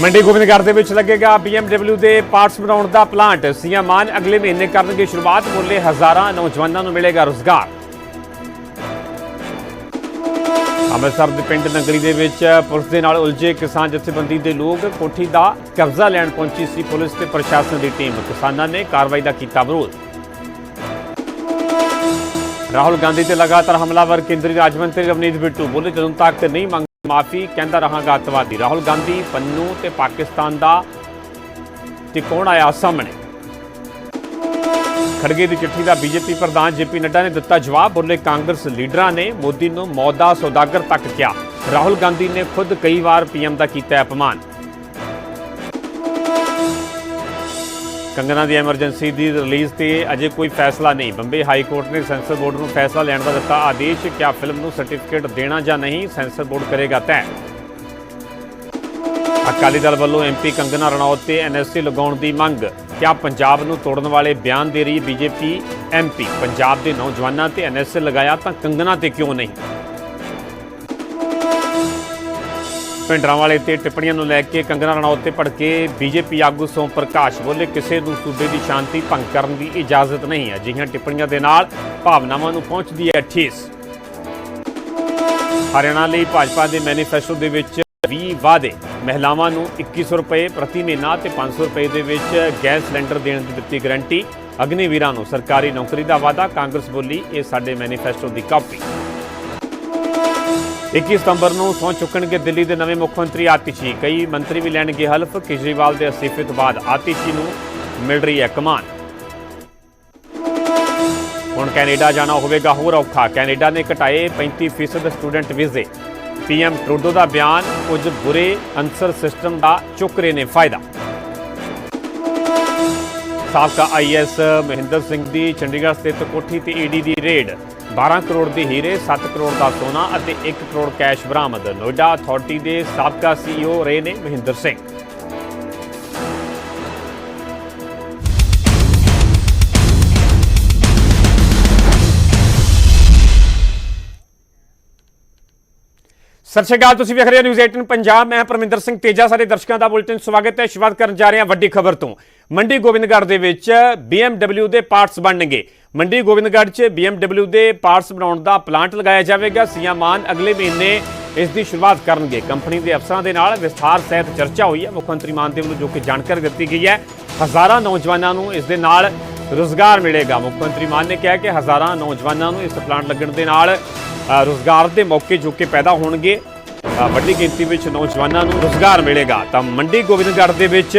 ਮੰਡੀ ਗੋਬਿੰਦਗੜ੍ਹ ਦੇ ਵਿੱਚ ਲੱਗੇਗਾ BMW ਦੇ ਪਾਰਟਸ ਬਣਾਉਣ ਦਾ ਪਲਾਂਟ। ਸੀਐਮ ਮਾਨ ਅਗਲੇ ਮਹੀਨੇ ਕਰਨਗੇ ਸ਼ੁਰੂਆਤ ਬੋਲੇ ਹਜ਼ਾਰਾਂ ਨੌਜਵਾਨਾਂ ਨੂੰ ਮਿਲੇਗਾ ਰੋਜ਼ਗਾਰ। ਅੰਮ੍ਰਿਤਸਰ ਦੇ ਪਿੰਡ ਨਗਰੀ ਦੇ ਵਿੱਚ ਪੁਲਿਸ ਦੇ ਨਾਲ ਉਲਝੇ ਕਿਸਾਨ ਜਥੇਬੰਦੀ ਦੇ ਲੋਕ ਕੋਠੀ ਦਾ ਕਬਜ਼ਾ ਲੈਣ ਪਹੁੰਚੀ ਸੀ ਪੁਲਿਸ ਤੇ ਪ੍ਰਸ਼ਾਸਨ ਦੀ ਟੀਮ। ਕਿਸਾਨਾਂ ਨੇ ਕਾਰਵਾਈ ਦਾ ਕੀਤਾ ਵਿਰੋਧ। ਰਾਹੁਲ ਗਾਂਧੀ ਤੇ ਲਗਾਤਾਰ ਹਮਲਾਵਰ ਕੇਂਦਰੀ ਰਾਜ ਮੰਤਰੀ ਰਵਨੀਤ ਬਿੱਟੂ ਬੋਲੇ, ਜਦੋਂ ਤੱਕ ਨਹੀਂ ਮੰਗ ਮਾਫੀ ਕਹਿੰਦਾ ਰਹਾਂਗਾ ਅੱਤਵਾਦੀ। ਰਾਹੁਲ ਗਾਂਧੀ, ਪੰਨੂ ਤੇ ਪਾਕਿਸਤਾਨ ਦਾ ਤਿਕੋਣ ਆਇਆ ਸਾਹਮਣੇ। ਖੜਗੇ ਦੀ ਚਿੱਠੀ ਦਾ ਬੀਜੇਪੀ ਪ੍ਰਧਾਨ ਜੇਪੀ ਨੱਡਾ ਨੇ ਦਿੱਤਾ ਜਵਾਬ। ਬੋਲੇ ਕਾਂਗਰਸ ਲੀਡਰਾਂ ਨੇ ਮੋਦੀ ਨੂੰ ਮੌਦਾ ਸੌਦਾਗਰ ਤੱਕ ਕਿਹਾ। ਰਾਹੁਲ ਗਾਂਧੀ ਨੇ ਖੁਦ ਕਈ ਵਾਰ ਪੀਐਮ ਦਾ ਕੀਤਾ ਅਪਮਾਨ। ਕੰਗਨਾ ਦੀ ਐਮਰਜੈਂਸੀ ਦੀ ਰਿਲੀਜ਼ ਤੇ ਅਜੇ ਕੋਈ ਫੈਸਲਾ ਨਹੀਂ। ਬੰਬੇ ਹਾਈ ਕੋਰਟ ਨੇ ਸੈਂਸਰ ਬੋਰਡ ਨੂੰ ਫੈਸਲਾ ਲੈਣ ਦਾ ਦਿੱਤਾ ਆਦੇਸ਼ ਕਿਆ ਫਿਲਮ ਨੂੰ ਸਰਟੀਫਿਕੇਟ ਦੇਣਾ ਜਾਂ ਨਹੀਂ ਸੈਂਸਰ ਬੋਰਡ ਕਰੇਗਾ ਤੈਅ। ਅਕਾਲੀ ਦਲ ਵੱਲੋਂ ਐਮਪੀ ਕੰਗਨਾ ਰਣੌਤ ਤੇ ਐਨਐਸਸੀ ਲਗਾਉਣ ਦੀ ਮੰਗ। ਕਿਆ ਪੰਜਾਬ ਨੂੰ ਤੋੜਨ ਵਾਲੇ ਬਿਆਨ ਦੇ ਰਹੀ ਬੀਜੇਪੀ ਐਮਪੀ ਪੰਜਾਬ ਦੇ ਨੌਜਵਾਨਾਂ ਤੇ ਐਨਐਸਸੀ ਲਗਾਇਆ ਤਾਂ ਕੰਗਨਾ ਤੇ ਕਿਉਂ ਨਹੀਂ? ਪਿੰਡਰਾਂ ਵਾਲੇ ਤੇ ਟਿੱਪਣੀਆਂ ਨੂੰ ਲੈ ਕੇ ਕੰਗਨਾ ਰਣੌਤ ਤੇ ਭੜਕੇ ਬੀਜੇਪੀ ਆਗੂ ਸੋਮ ਪ੍ਰਕਾਸ਼ ਬੋਲੇ ਕਿਸੇ ਨੂੰ ਸੂਬੇ ਦੀ ਸ਼ਾਂਤੀ ਭੰਗ ਕਰਨ ਦੀ ਇਜਾਜ਼ਤ ਨਹੀਂ ਹੈ। ਅਜਿਹੀਆਂ ਟਿੱਪਣੀਆਂ ਦੇ ਨਾਲ ਭਾਵਨਾਵਾਂ ਨੂੰ ਪਹੁੰਚਦੀ ਹੈ ਠੇਸ। ਹਰਿਆਣਾ ਲਈ ਭਾਜਪਾ ਦੇ ਮੈਨੀਫੈਸਟੋ ਦੇ ਵਿੱਚ 20 ਵਾਅਦੇ। ਮਹਿਲਾਵਾਂ ਨੂੰ 2100 ਰੁਪਏ ਪ੍ਰਤੀ ਮਹੀਨਾ ਤੇ 500 ਰੁਪਏ ਦੇ ਵਿੱਚ ਗੈਸ ਸਿਲੰਡਰ ਦੇਣ ਦੀ ਦਿੱਤੀ ਗਰੰਟੀ। ਅਗਨੀਵੀਰਾਂ ਨੂੰ ਸਰਕਾਰੀ ਨੌਕਰੀ ਦਾ ਵਾਅਦਾ, ਕਾਂਗਰਸ ਬੋਲੀ, ਇਹ ਸਾਡੇ ਮੈਨੀਫੈਸਟੋ ਦੀ ਕਾਪੀ। 21 ਸਤੰਬਰ ਨੂੰ ਸਹੁੰ ਚੁੱਕਣਗੇ ਦਿੱਲੀ ਦੇ ਨਵੇਂ ਮੁੱਖ ਮੰਤਰੀ ਆਤਿਸ਼ੀ। ਕਈ ਮੰਤਰੀ ਵੀ ਲੈਣਗੇ ਹਲਫ, ਕੇਜਰੀਵਾਲ ਦੇ ਅਸਤੀਫੇ ਤੋਂ ਬਾਅਦ ਆਤਿਸ਼ੀ ਨੂੰ ਮਿਲ ਰਹੀ ਹੈ ਕਮਾਨ। ਹੁਣ ਕੈਨੇਡਾ ਜਾਣਾ ਹੋਵੇਗਾ ਹੋਰ ਔਖਾ। ਕੈਨੇਡਾ ਨੇ ਘਟਾਏ 35% ਸਟੂਡੈਂਟ ਵੀਜ਼ੇ। ਪੀਐਮ ਟਰੂਡੋ ਦਾ ਬਿਆਨ, ਕੁਝ ਬੁਰੇ ਅਨਸਰ ਸਿਸਟਮ ਦਾ ਚੁੱਕ ਰਹੇ ਨੇ ਫਾਇਦਾ। ਸਾਬਕਾ ਆਈਐਸ ਮਹਿੰਦਰ ਸਿੰਘ ਦੀ ਚੰਡੀਗੜ੍ਹ ਸਥਿਤ ਕੋਠੀ ਤੇ ਈਡੀ ਦੀ ਰੇਡ। 12 ਕਰੋੜ ਦੇ ਹੀਰੇ 7 ਕਰੋੜ ਦਾ ਸੋਨਾ ਅਤੇ 1 ਕਰੋੜ ਕੈਸ਼ ਬਰਾਮਦ। ਨੋਇਡਾ ਅਥਾਰਟੀ ਦੇ ਸਾਬਕਾ ਸੀਈਓ ਰਹੇ ਨੇ ਮਹਿੰਦਰ ਸਿੰਘ। ਸਤਿ ਸ਼੍ਰੀ ਅਕਾਲ, ਤੁਸੀਂ ਵੇਖ ਰਹੇ ਹੋ ਨਿਊਜ਼ 18 ਪੰਜਾਬ। ਮੈਂ ਪਰਮਿੰਦਰ ਸਿੰਘ ਤੇਜਾ ਸਾਰੇ ਦਰਸ਼ਕਾਂ ਦਾ ਬੁਲੇਟਿਨ ਸਵਾਗਤ ਹੈ। ਸ਼ੁਰੂਆਤ ਕਰਨ ਜਾ ਰਹੇ ਹਾਂ ਵੱਡੀ ਖਬਰ ਤੋਂ। ਮੰਡੀ ਗੋਬਿੰਦਗੜ੍ਹ ਦੇ ਵਿੱਚ BMW ਦੇ ਪਾਰਟਸ ਬਣਨਗੇ। ਮੰਡੀ ਗੋਬਿੰਦਗੜ੍ਹ 'ਚ BMW ਦੇ ਪਾਰਟਸ ਬਣਾਉਣ ਦਾ ਪਲਾਂਟ ਲਗਾਇਆ ਜਾਵੇਗਾ। ਸੀਐਮ ਮਾਨ ਅਗਲੇ ਮਹੀਨੇ ਇਸ ਦੀ ਸ਼ੁਰੂਆਤ ਕਰਨਗੇ। ਕੰਪਨੀ ਦੇ ਅਫਸਰਾਂ ਦੇ ਨਾਲ ਵਿਸਥਾਰ ਸਹਿਤ ਚਰਚਾ ਹੋਈ ਹੈ। ਮੁੱਖ ਮੰਤਰੀ ਮਾਨ ਦੇ ਵੱਲੋਂ ਜੋ ਕਿ ਜਾਣਕਾਰੀ ਦਿੱਤੀ ਗਈ ਹੈ ਹਜ਼ਾਰਾਂ ਨੌਜਵਾਨਾਂ ਨੂੰ ਇਸ ਦੇ ਨਾਲ ਰੋਜ਼ਗਾਰ ਮਿਲੇਗਾ। ਮੁੱਖ ਮੰਤਰੀ ਮਾਨ ਨੇ ਕਿਹਾ ਕਿ ਹਜ਼ਾਰਾਂ ਨੌਜਵਾਨਾਂ ਨੂੰ ਇਸ ਪਲਾਂਟ ਲੱਗਣ ਦੇ ਨਾਲ ਅ, ਰੋਜ਼ਗਾਰ ਦੇ ਮੌਕੇ ਜੋ ਕਿ ਪੈਦਾ ਹੋਣਗੇ ਵੱਡੀ ਗਿਣਤੀ ਵਿੱਚ ਨੌਜਵਾਨਾਂ ਨੂੰ ਰੋਜ਼ਗਾਰ ਮਿਲੇਗਾ। ਤਾਂ ਮੰਡੀ ਗੋਬਿੰਦਗੜ੍ਹ ਦੇ ਵਿੱਚ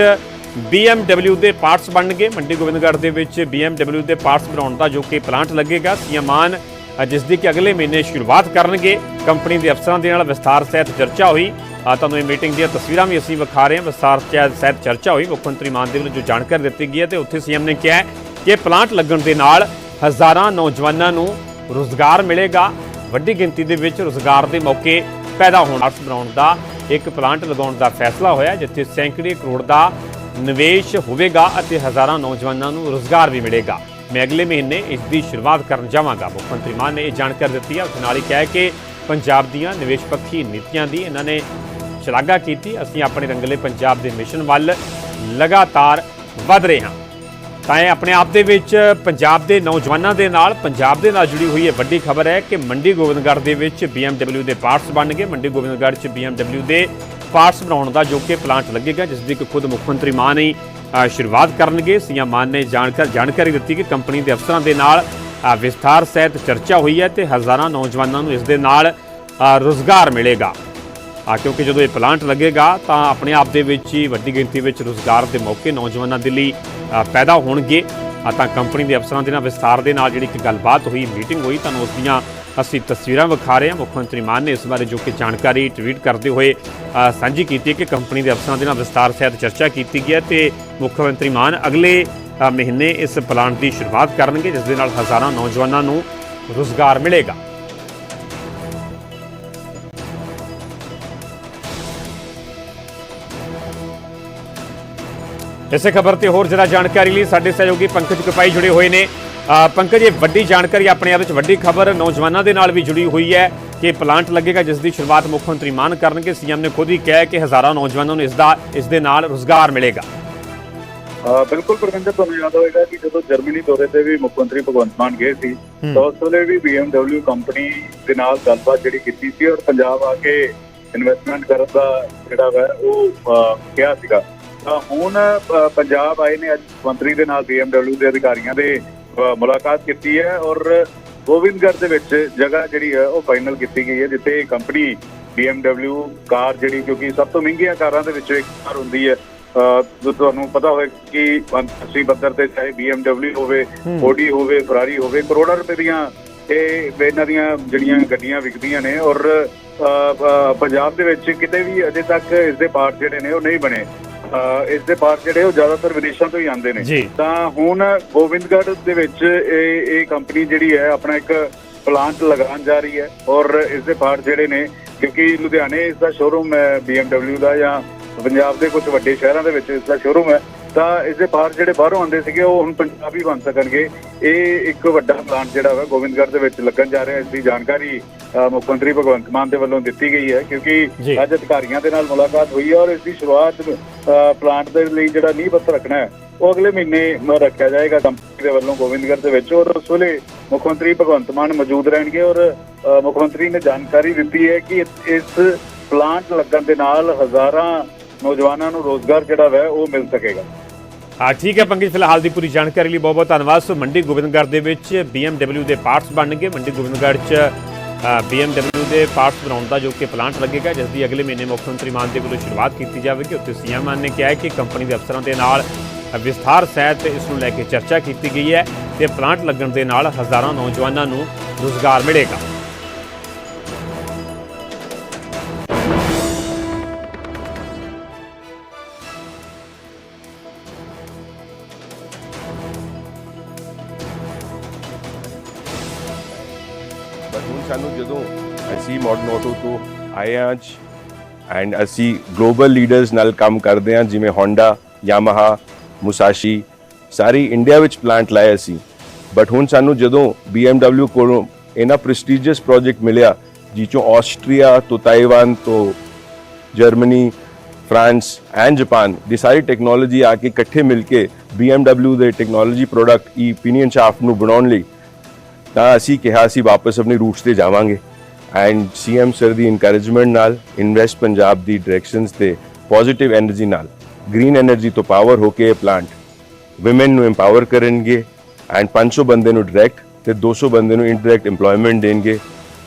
BMW ਦੇ ਪਾਰਟਸ ਬਣਨਗੇ ਮੰਡੀ ਗੋਬਿੰਦਗੜ੍ਹ ਦੇ ਵਿੱਚ BMW ਦੇ ਪਾਰਟਸ ਬਣਾਉਣ ਦਾ ਜੋ ਕਿ ਪਲਾਂਟ ਲੱਗੇਗਾ ਸੀਐਮ ਮਾਨ ਜਿਸ ਦੀ ਕਿ ਅਗਲੇ ਮਹੀਨੇ ਸ਼ੁਰੂਆਤ ਕਰਨਗੇ। ਕੰਪਨੀ ਦੇ ਅਫਸਰਾਂ ਦੇ ਨਾਲ ਵਿਸਥਾਰ ਸਹਿਤ ਚਰਚਾ ਹੋਈ। ਤੁਹਾਨੂੰ ਇਹ ਮੀਟਿੰਗ ਦੀਆਂ ਤਸਵੀਰਾਂ ਵੀ ਅਸੀਂ ਵਿਖਾ ਰਹੇ ਹਾਂ। ਵਿਸਥਾਰ ਚ- ਸਹਿਤ ਚਰਚਾ ਹੋਈ। ਮੁੱਖ ਮੰਤਰੀ ਮਾਨ ਦੇ ਵੱਲੋਂ ਜੋ ਜਾਣਕਾਰੀ ਦਿੱਤੀ ਗਈ ਹੈ ਤੇ ਉੱਥੇ ਸੀਐਮ ਨੇ ਕਿਹਾ ਕਿ ਪਲਾਂਟ ਲੱਗਣ ਦੇ ਨਾਲ ਹਜ਼ਾਰਾਂ ਨੌਜਵਾਨਾਂ ਨੂੰ ਰੋਜ਼ਗਾਰ ਮਿਲੇਗਾ। ਵੱਡੀ ਗਿਣਤੀ ਦੇ ਵਿੱਚ ਰੋਜ਼ਗਾਰ ਦੇ ਮੌਕੇ ਪੈਦਾ ਹੋਣ। ਅਰਥ ਬਣਾਉਣ ਦਾ ਇੱਕ ਪਲਾਂਟ ਲਗਾਉਣ ਦਾ ਫੈਸਲਾ ਹੋਇਆ, ਜਿੱਥੇ ਸੈਂਕੜੇ ਕਰੋੜ ਦਾ ਨਿਵੇਸ਼ ਹੋਵੇਗਾ ਅਤੇ ਹਜ਼ਾਰਾਂ ਨੌਜਵਾਨਾਂ ਨੂੰ ਰੋਜ਼ਗਾਰ ਵੀ ਮਿਲੇਗਾ। ਮੈਂ ਅਗਲੇ ਮਹੀਨੇ ਇਸ ਦੀ ਸ਼ੁਰੂਆਤ ਕਰਨ ਜਾਵਾਂਗਾ। ਮੁੱਖ ਮੰਤਰੀ ਮਾਨ ਨੇ ਇਹ ਜਾਣਕਾਰੀ ਦਿੱਤੀ ਹੈ। ਉਸ ਨਾਲ ਹੀ ਕਿਹਾ ਕਿ ਪੰਜਾਬ ਦੀਆਂ ਨਿਵੇਸ਼ ਪੱਖੀ ਨੀਤੀਆਂ ਦੀ ਇਹਨਾਂ ਨੇ ਸ਼ਲਾਘਾ ਕੀਤੀ। ਅਸੀਂ ਆਪਣੇ ਰੰਗਲੇ ਪੰਜਾਬ ਦੇ ਮਿਸ਼ਨ ਵੱਲ ਲਗਾਤਾਰ ਵਧ ਰਹੇ ਹਾਂ। ਤਾਂ ਇਹ ਆਪਣੇ ਆਪ ਦੇ ਵਿੱਚ ਪੰਜਾਬ ਦੇ ਨੌਜਵਾਨਾਂ ਦੇ ਨਾਲ, ਪੰਜਾਬ ਦੇ ਨਾਲ ਜੁੜੀ ਹੋਈ ਇਹ ਵੱਡੀ ਖਬਰ ਹੈ ਕਿ ਮੰਡੀ ਗੋਬਿੰਦਗੜ੍ਹ ਦੇ ਵਿੱਚ BMW ਦੇ ਪਾਰਟਸ ਬਣ ਗਏ। ਮੰਡੀ ਗੋਬਿੰਦਗੜ੍ਹ 'ਚ BMW ਦੇ ਪਾਰਟਸ ਬਣਾਉਣ ਦਾ ਜੋ ਕਿ ਪਲਾਂਟ ਲੱਗੇਗਾ ਜਿਸ ਦੀ ਕਿ ਖੁਦ ਮੁੱਖ ਮੰਤਰੀ ਮਾਨ ਨੇ ਸ਼ੁਰੂਆਤ ਕਰਨਗੇ। ਸੀਐਮ ਮਾਨ ਨੇ ਜਾਣਕਾਰ ਜਾਣਕਾਰੀ ਦਿੱਤੀ ਕਿ ਕੰਪਨੀ ਦੇ ਅਫਸਰਾਂ ਦੇ ਨਾਲ ਵਿਸਥਾਰ ਸਹਿਤ ਚਰਚਾ ਹੋਈ ਹੈ ਤੇ ਹਜ਼ਾਰਾਂ ਨੌਜਵਾਨਾਂ ਨੂੰ ਇਸ ਦੇ ਨਾਲ ਅ, ਰੋਜ਼ਗਾਰ ਮਿਲੇਗਾ। ਆ ਕਿਉਂਕਿ ਜਦੋਂ ਇਹ ਪਲਾਂਟ ਲੱਗੇਗਾ ਤਾਂ ਆਪਣੇ ਆਪ ਦੇ ਵਿੱਚ ਹੀ ਵੱਡੀ ਗਿਣਤੀ ਵਿੱਚ ਰੋਜ਼ਗਾਰ ਦੇ ਮੌਕੇ ਨੌਜਵਾਨਾਂ ਦੇ ਲਈ ਪੈਦਾ ਹੋਣਗੇ। ਤਾਂ ਕੰਪਨੀ ਦੇ ਅਫਸਰਾਂ ਦੇ ਨਾਲ ਵਿਸਥਾਰ ਦੇ ਨਾਲ ਜਿਹੜੀ ਇੱਕ ਗੱਲਬਾਤ ਹੋਈ ਮੀਟਿੰਗ ਹੋਈ ਤੁਹਾਨੂੰ ਉਸ ਦੀਆਂ ਅਸੀਂ ਤਸਵੀਰਾਂ ਵਿਖਾ ਰਹੇ ਹਾਂ। ਮੁੱਖ ਮੰਤਰੀ ਮਾਨ ਨੇ ਇਸ ਬਾਰੇ ਜੋ ਕਿ ਜਾਣਕਾਰੀ ਟਵੀਟ ਕਰਦੇ ਹੋਏ ਸਾਂਝੀ ਕੀਤੀ ਕਿ ਕੰਪਨੀ ਦੇ ਅਫਸਰਾਂ ਦੇ ਨਾਲ ਵਿਸਤਾਰ ਸਹਿਤ ਚਰਚਾ ਕੀਤੀ ਗਈ ਹੈ ਤੇ ਮੁੱਖ ਮੰਤਰੀ ਮਾਨ ਅਗਲੇ ਮਹੀਨੇ ਇਸ ਪਲਾਂਟ ਦੀ ਸ਼ੁਰੂਆਤ ਕਰਨਗੇ, ਜਿਸ ਦੇ ਨਾਲ ਹਜ਼ਾਰਾਂ ਨੌਜਵਾਨਾਂ ਨੂੰ ਰੋਜ਼ਗਾਰ ਮਿਲੇਗਾ। ਇਸੇ ਖਬਰ ਤੇ ਹੋਰ ਜ਼ਿਆਦਾ ਜਾਣਕਾਰੀ ਲਈ ਸਾਡੇ ਸਹਿਯੋਗੀ ਪੰਕਜ ਕਪਾਈ ਜੁੜੇ ਹੋਏ ਨੇ। ਪੰਕਜ ਇਹ ਵੱਡੀ ਜਾਣਕਾਰੀ ਆਪਣੇ ਆਪ ਵਿੱਚ ਵੱਡੀ ਖਬਰ ਨੌਜਵਾਨਾਂ ਦੇ ਨਾਲ ਵੀ ਜੁੜੀ ਹੋਈ ਹੈ ਕਿ ਪਲਾਂਟ ਲੱਗੇਗਾ ਜਿਸ ਦੀ ਸ਼ੁਰੂਆਤ ਮੁੱਖ ਮੰਤਰੀ ਮਾਨ ਕਰਨਗੇ। ਸੀਐਮ ਨੇ ਖੁਦ ਹੀ ਕਿਹਾ ਹੈ ਕਿ ਹਜ਼ਾਰਾਂ ਨੌਜਵਾਨਾਂ ਨੂੰ ਇਸ ਦਾ ਇਸ ਦੇ ਨਾਲ ਰੋਜ਼ਗਾਰ ਮਿਲੇਗਾ। ਬਿਲਕੁਲ ਪ੍ਰਵਿੰਦਰ ਤੁਹਾਨੂੰ ਯਾਦ ਹੋਵੇਗਾ ਕਿ ਜਦੋਂ ਜਰਮਨੀ ਦੌਰੇ ਤੇ ਵੀ ਮੁੱਖ ਮੰਤਰੀ ਭਗਵੰਤ ਮਾਨ ਗਏ ਸੀ ਤਾਂ ਉਸ ਵੇਲੇ ਵੀ BMW ਕੰਪਨੀ ਦੇ ਨਾਲ ਗੱਲਬਾਤ ਜਿਹੜੀ ਕੀਤੀ ਸੀ ਔਰ ਪੰਜਾਬ ਆ ਕੇ ਇਨਵੈਸਟਮੈਂਟ ਕਰਨ ਦਾ ਜਿਹੜਾ ਵਾ ਉਹ ਕਿਹਾ ਸੀਗਾ। ਤਾਂ ਹੁਣ ਪੰਜਾਬ ਆਏ ਨੇ ਅੱਜ ਮੰਤਰੀ ਦੇ ਨਾਲ BMW ਦੇ ਅਧਿਕਾਰੀਆਂ ਦੇ ਮੁਲਾਕਾਤ ਕੀਤੀ ਹੈ ਔਰ ਗੋਬਿੰਦਗੜ੍ਹ ਦੇ ਵਿੱਚ ਜਗ੍ਹਾ ਜਿਹੜੀ ਹੈ ਉਹ ਫਾਈਨਲ ਕੀਤੀ ਗਈ ਹੈ ਜਿੱਥੇ ਕੰਪਨੀ BMW ਕਾਰ ਜਿਹੜੀ ਕਿਉਂਕਿ ਸਭ ਤੋਂ ਮਹਿੰਗੀਆਂ ਕਾਰਾਂ ਦੇ ਵਿੱਚੋਂ ਇੱਕ ਕਾਰ ਹੁੰਦੀ ਹੈ। ਤੁਹਾਨੂੰ ਪਤਾ ਹੋਵੇ ਕਿ ਅੰਤਰਰਾਸ਼ਟਰੀ ਪੱਧਰ ਤੇ ਚਾਹੇ BMW ਹੋਵੇ Audi ਹੋਵੇ Ferrari ਹੋਵੇ ਕਰੋੜਾਂ ਰੁਪਏ ਦੀਆਂ ਇਹ ਇਹਨਾਂ ਦੀਆਂ ਜਿਹੜੀਆਂ ਗੱਡੀਆਂ ਵਿਕਦੀਆਂ ਨੇ ਔਰ ਪੰਜਾਬ ਦੇ ਵਿੱਚ ਕਿਤੇ ਵੀ ਅਜੇ ਤੱਕ ਇਸ ਦੇ ਪਾਰਟ ਜਿਹੜੇ ਨੇ ਉਹ ਨਹੀਂ ਬਣੇ। ਇਸ ਦੇ ਪਾਰਟ ਜਿਹੜੇ ਉਹ ਜ਼ਿਆਦਾਤਰ ਵਿਦੇਸ਼ਾਂ ਤੋਂ ਹੀ ਆਉਂਦੇ ਨੇ। ਤਾਂ ਹੁਣ ਗੋਬਿੰਦਗੜ੍ਹ ਦੇ ਵਿੱਚ ਇਹ ਇਹ ਕੰਪਨੀ ਜਿਹੜੀ ਹੈ ਆਪਣਾ ਇੱਕ ਪਲਾਂਟ ਲਗਾਉਣ ਜਾ ਰਹੀ ਹੈ ਔਰ ਇਸ ਦੇ ਪਾਰਟ ਜਿਹੜੇ ਨੇ ਕਿਉਂਕਿ ਲੁਧਿਆਣੇ ਇਸ ਦਾ ਸ਼ੋਰੂਮ ਹੈ BMW ਦਾ ਜਾਂ ਪੰਜਾਬ ਦੇ ਕੁਝ ਵੱਡੇ ਸ਼ਹਿਰਾਂ ਦੇ ਵਿੱਚ ਇਸ ਦਾ ਸ਼ੋਰੂਮ ਹੈ ਤਾਂ ਇਸ ਦੇ ਪਾਰਟ ਜਿਹੜੇ ਬਾਹਰੋਂ ਆਉਂਦੇ ਸੀਗੇ ਉਹ ਹੁਣ ਪੰਜਾਬੀ ਬਣ ਸਕਣਗੇ। ਇਹ ਇੱਕ ਵੱਡਾ ਪਲਾਂਟ ਜਿਹੜਾ ਵਾ ਗੋਬਿੰਦਗੜ੍ਹ ਦੇ ਵਿੱਚ ਲੱਗਣ ਜਾ ਰਿਹਾ ਇਸ ਦੀ ਜਾਣਕਾਰੀ ਮੁੱਖ ਮੰਤਰੀ ਭਗਵੰਤ ਮਾਨ ਦੇ ਵੱਲੋਂ ਦਿੱਤੀ ਗਈ ਹੈ। ਕਿਉਂਕਿ ਅੱਜ ਅਧਿਕਾਰੀਆਂ ਦੇ ਨਾਲ ਮੁਲਾਕਾਤ ਹੋਈ ਹੈ ਔਰ ਇਸ ਦੀ ਸ਼ੁਰੂਆਤ ਪਲਾਂਟ ਦੇ ਲਈ ਜਿਹੜਾ ਨੀਂਹ ਪੱਥਰ ਰੱਖਣਾ ਹੈ ਉਹ ਅਗਲੇ ਮਹੀਨੇ ਰੱਖਿਆ ਜਾਏਗਾ ਕੰਪਨੀ ਦੇ ਵੱਲੋਂ ਗੋਬਿੰਦਗੜ੍ਹ ਦੇ ਵਿੱਚ। ਔਰ ਉਸ ਵੇਲੇ ਮੁੱਖ ਮੰਤਰੀ ਭਗਵੰਤ ਮਾਨ ਮੌਜੂਦ ਰਹਿਣਗੇ ਔਰ ਮੁੱਖ ਮੰਤਰੀ ਨੇ ਜਾਣਕਾਰੀ ਦਿੱਤੀ ਹੈ ਕਿ ਇਸ ਪਲਾਂਟ ਲੱਗਣ ਦੇ ਨਾਲ ਹਜ਼ਾਰਾਂ ਨੌਜਵਾਨਾਂ ਨੂੰ ਰੋਜ਼ਗਾਰ ਜਿਹੜਾ ਹੈ ਉਹ ਮਿਲ ਸਕੇਗਾ। ਹਾਂ ਠੀਕ ਹੈ ਪੰਕਜ ਫਿਲਹਾਲ ਦੀ ਪੂਰੀ ਜਾਣਕਾਰੀ ਲਈ ਬਹੁਤ ਬਹੁਤ ਧੰਨਵਾਦ। ਸੋ ਮੰਡੀ ਗੋਬਿੰਦਗੜ੍ਹ ਦੇ ਵਿੱਚ BMW ਦੇ ਪਾਰਟਸ ਬਣਨਗੇ ਮੰਡੀ ਗੋਬਿੰਦਗੜ੍ਹ 'ਚ ਅ, BMW ਦੇ ਪਾਰਟਸ ਬਣਾਉਣ ਦਾ ਜੋ ਕਿ ਪਲਾਂਟ ਲੱਗੇਗਾ ਜਿਸ ਦੀ ਅਗਲੇ ਮਹੀਨੇ ਮੁੱਖ ਮੰਤਰੀ ਮਾਨ ਦੇ ਵੱਲੋਂ ਸ਼ੁਰੂਆਤ ਕੀਤੀ ਜਾਵੇਗੀ। ਉੱਥੇ ਸੀਐਮ ਮਾਨ ਨੇ ਕਿਹਾ ਹੈ ਕਿ ਕੰਪਨੀ ਦੇ ਅਫਸਰਾਂ ਦੇ ਨਾਲ ਵਿਸਥਾਰ ਸਹਿਤ ਇਸ ਨੂੰ ਲੈ ਕੇ ਚਰਚਾ ਕੀਤੀ ਗਈ ਹੈ ਤੇ ਪਲਾਂਟ ਲੱਗਣ ਦੇ ਨਾਲ ਹਜ਼ਾਰਾਂ ਨੌਜਵਾਨਾਂ ਨੂੰ ਰੋਜ਼ਗਾਰ ਮਿਲੇਗਾ। ਸਾਨੂੰ ਜਦੋਂ ਅਸੀਂ ਮਾਡਰਨ ਆਟੋ ਤੋਂ ਆਏ ਹਾਂ ਅੱਜ ਐਂਡ ਅਸੀਂ ਗਲੋਬਲ ਲੀਡਰਸ ਨਾਲ ਕੰਮ ਕਰਦੇ ਹਾਂ, ਜਿਵੇਂ Honda, Yamaha, Musashi, ਸਾਰੀ ਇੰਡੀਆ ਵਿੱਚ ਪਲਾਂਟ ਲਾਏ ਅਸੀਂ ਬਟ ਹੁਣ ਸਾਨੂੰ ਜਦੋਂ BMW ਕੋਲੋਂ ਇਹਨਾਂ ਪ੍ਰੈਸਟੀਜੀਅਸ ਪ੍ਰੋਜੈਕਟ ਮਿਲਿਆ, ਜਿਹ ਆਸਟਰੀਆ ਤੋਂ ਤਾਈਵਾਨ ਤੋਂ ਜਰਮਨੀ ਫਰਾਂਸ ਐਂਡ ਜਾਪਾਨ ਦੀ ਸਾਰੀ ਟੈਕਨੋਲੋਜੀ ਆ ਕੇ ਇਕੱਠੇ ਮਿਲ ਕੇ BMW ਦੇ ਟੈਕਨੋਲੋਜੀ ਪ੍ਰੋਡਕਟ ਈ ਪੀਨੀਅਨ ਸ਼ਾਫਟ ਨੂੰ ਬਣਾਉਣ ਲਈ ਤਾਂ ਅਸੀਂ ਕਿਹਾ ਅਸੀਂ ਵਾਪਸ ਆਪਣੇ ਰੂਟਸ ਤੇ ਜਾਵਾਂਗੇ। ਐਂਡ ਸੀਐਮ ਸਰ ਦੀ ਇਨਕਰੇਜਮੈਂਟ ਨਾਲ ਇਨਵੈਸਟ ਪੰਜਾਬ ਦੀ ਡਾਇਰੈਕਸ਼ਨਸ ਤੇ ਪੋਜ਼ਿਟਿਵ એનર્ਜੀ ਨਾਲ ਗ੍ਰੀਨ એનર્ਜੀ ਤੋਂ ਪਾਵਰ ਹੋ ਕੇ ਪਲਾਂਟ ਔਮਨ ਨੂੰ ਐਮਪਾਵਰ ਕਰਨਗੇ ਐਂਡ 500 ਬੰਦੇ ਨੂੰ ਡਾਇਰੈਕਟ ਤੇ 200 ਬੰਦੇ ਨੂੰ ਇਨਡਾਇਰੈਕਟ ਏਮਪਲੋਇਮੈਂਟ ਦੇਣਗੇ।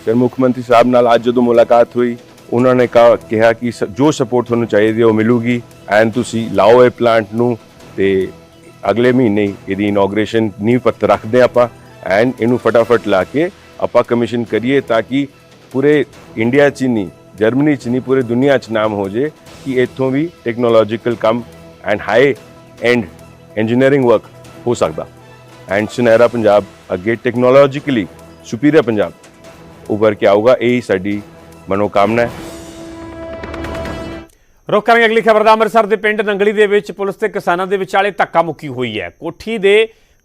ਸਰ ਮੁੱਖ ਮੰਤਰੀ ਸਾਹਿਬ ਨਾਲ ਅੱਜ ਜਦੋਂ ਮੁਲਾਕਾਤ ਹੋਈ, ਉਹਨਾਂ ਨੇ ਕਿਹਾ ਕਿ ਜੋ ਸਪੋਰਟ ਤੁਹਾਨੂੰ ਚਾਹੀਦੀ ਹੈ ਉਹ ਮਿਲੂਗੀ ਐਂਡ ਤੁਸੀਂ ਲਾਓ ਇਹ ਪਲਾਂਟ ਨੂੰ ਤੇ ਅਗਲੇ ਮਹੀਨੇ ਇਹਦੀ ਇਨੋਗ੍ਰੇਸ਼ਨ ਨੀਂਹ ਪੱਥਰ ਰੱਖਦੇ ਆਪਾਂ। ਐਂਡ ਇਹਨੂੰ ਫਟਾਫਟ ਲਾ ਕੇ ਆਪਾਂ ਕਮਿਸ਼ਨ ਕਰੀਏ ਤਾਂ ਕਿ ਪੂਰੇ ਇੰਡੀਆ 'ਚ ਹੀ ਨਹੀਂ ਜਰਮਨੀ 'ਚ ਨਹੀਂ ਪੂਰੇ ਦੁਨੀਆ 'ਚ ਨਾਮ ਹੋ ਜੇ ਕਿ ਇੱਥੋਂ ਵੀ ਟੈਕਨੋਲੋਜੀਕਲ ਕੰਮ and high end engineering work ਹੋ ਸਕਦਾ ਐਂਡ ਸੁਨਹਿਰਾ ਪੰਜਾਬ ਅੱਗੇ ਟੈਕਨੋਲੋਜੀਕਲੀ ਸੁਪੀਰੀਅਰ ਪੰਜਾਬ ਉੱਭਰ ਕੇ ਆਊਗਾ ਇਹ ਹੀ ਸਾਡੀ ਮਨੋਕਾਮਨਾ ਹੈ ਰੁਕ ਕਰਾਂਗੇ ਅਗਲੀ ਖਬਰ ਦਾ ਅੰਮ੍ਰਿਤਸਰ ਦੇ ਪਿੰਡ ਨੰਗਲੀ ਦੇ ਵਿੱਚ ਪੁਲਿਸ ਤੇ ਕਿਸਾਨਾਂ ਦੇ ਵਿਚਾਲੇ ਧੱਕਾ ਮੁੱਕੀ ਹੋਈ ਹੈ ਕੋਠੀ ਦੇ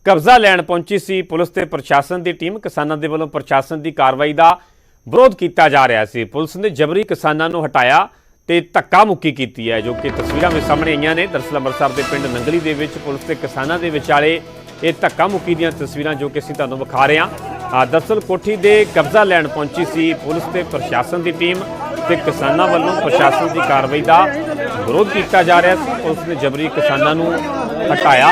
ਕਬਜ਼ਾ ਲੈਣ ਪਹੁੰਚੀ ਸੀ ਪੁਲਿਸ ਤੇ ਪ੍ਰਸ਼ਾਸਨ ਦੀ ਟੀਮ ਕਿਸਾਨਾਂ ਦੇ ਵੱਲੋਂ ਪ੍ਰਸ਼ਾਸਨ ਦੀ ਕਾਰਵਾਈ ਦਾ ਵਿਰੋਧ ਕੀਤਾ ਜਾ ਰਿਹਾ ਸੀ। ਪੁਲਿਸ ਨੇ ਜਬਰੀ ਕਿਸਾਨਾਂ ਨੂੰ ਹਟਾਇਆ ਤੇ ਧੱਕਾ ਮੁੱਕੀ ਕੀਤੀ ਹੈ, ਜੋ ਕਿ ਤਸਵੀਰਾਂ ਵਿੱਚ ਸਾਹਮਣੇ ਆਈਆਂ ਨੇ। ਦਰਅਸਲ ਅੰਮ੍ਰਿਤਸਰ ਦੇ ਪਿੰਡ ਨੰਗਲੀ ਦੇ ਵਿੱਚ ਪੁਲਿਸ ਤੇ ਕਿਸਾਨਾਂ ਦੇ ਵਿਚਾਲੇ ਇਹ ਧੱਕਾ ਮੁੱਕੀ ਦੀਆਂ ਤਸਵੀਰਾਂ ਜੋ ਕਿ ਅਸੀਂ ਤੁਹਾਨੂੰ ਵਿਖਾ ਰਹੇ ਹਾਂ। ਆ ਦਰਅਸਲ ਕੋਠੀ ਦੇ ਕਬਜ਼ਾ ਲੈਣ ਪਹੁੰਚੀ ਸੀ ਪੁਲਿਸ ਤੇ ਪ੍ਰਸ਼ਾਸਨ ਦੀ ਟੀਮ ਤੇ ਕਿਸਾਨਾਂ ਵੱਲੋਂ ਪ੍ਰਸ਼ਾਸਨ ਦੀ ਕਾਰਵਾਈ ਦਾ ਵਿਰੋਧ ਕੀਤਾ ਜਾ ਰਿਹਾ ਸੀ। ਪੁਲਿਸ ਨੇ ਜਬਰੀ ਕਿਸਾਨਾਂ ਨੂੰ ਹਟਾਇਆ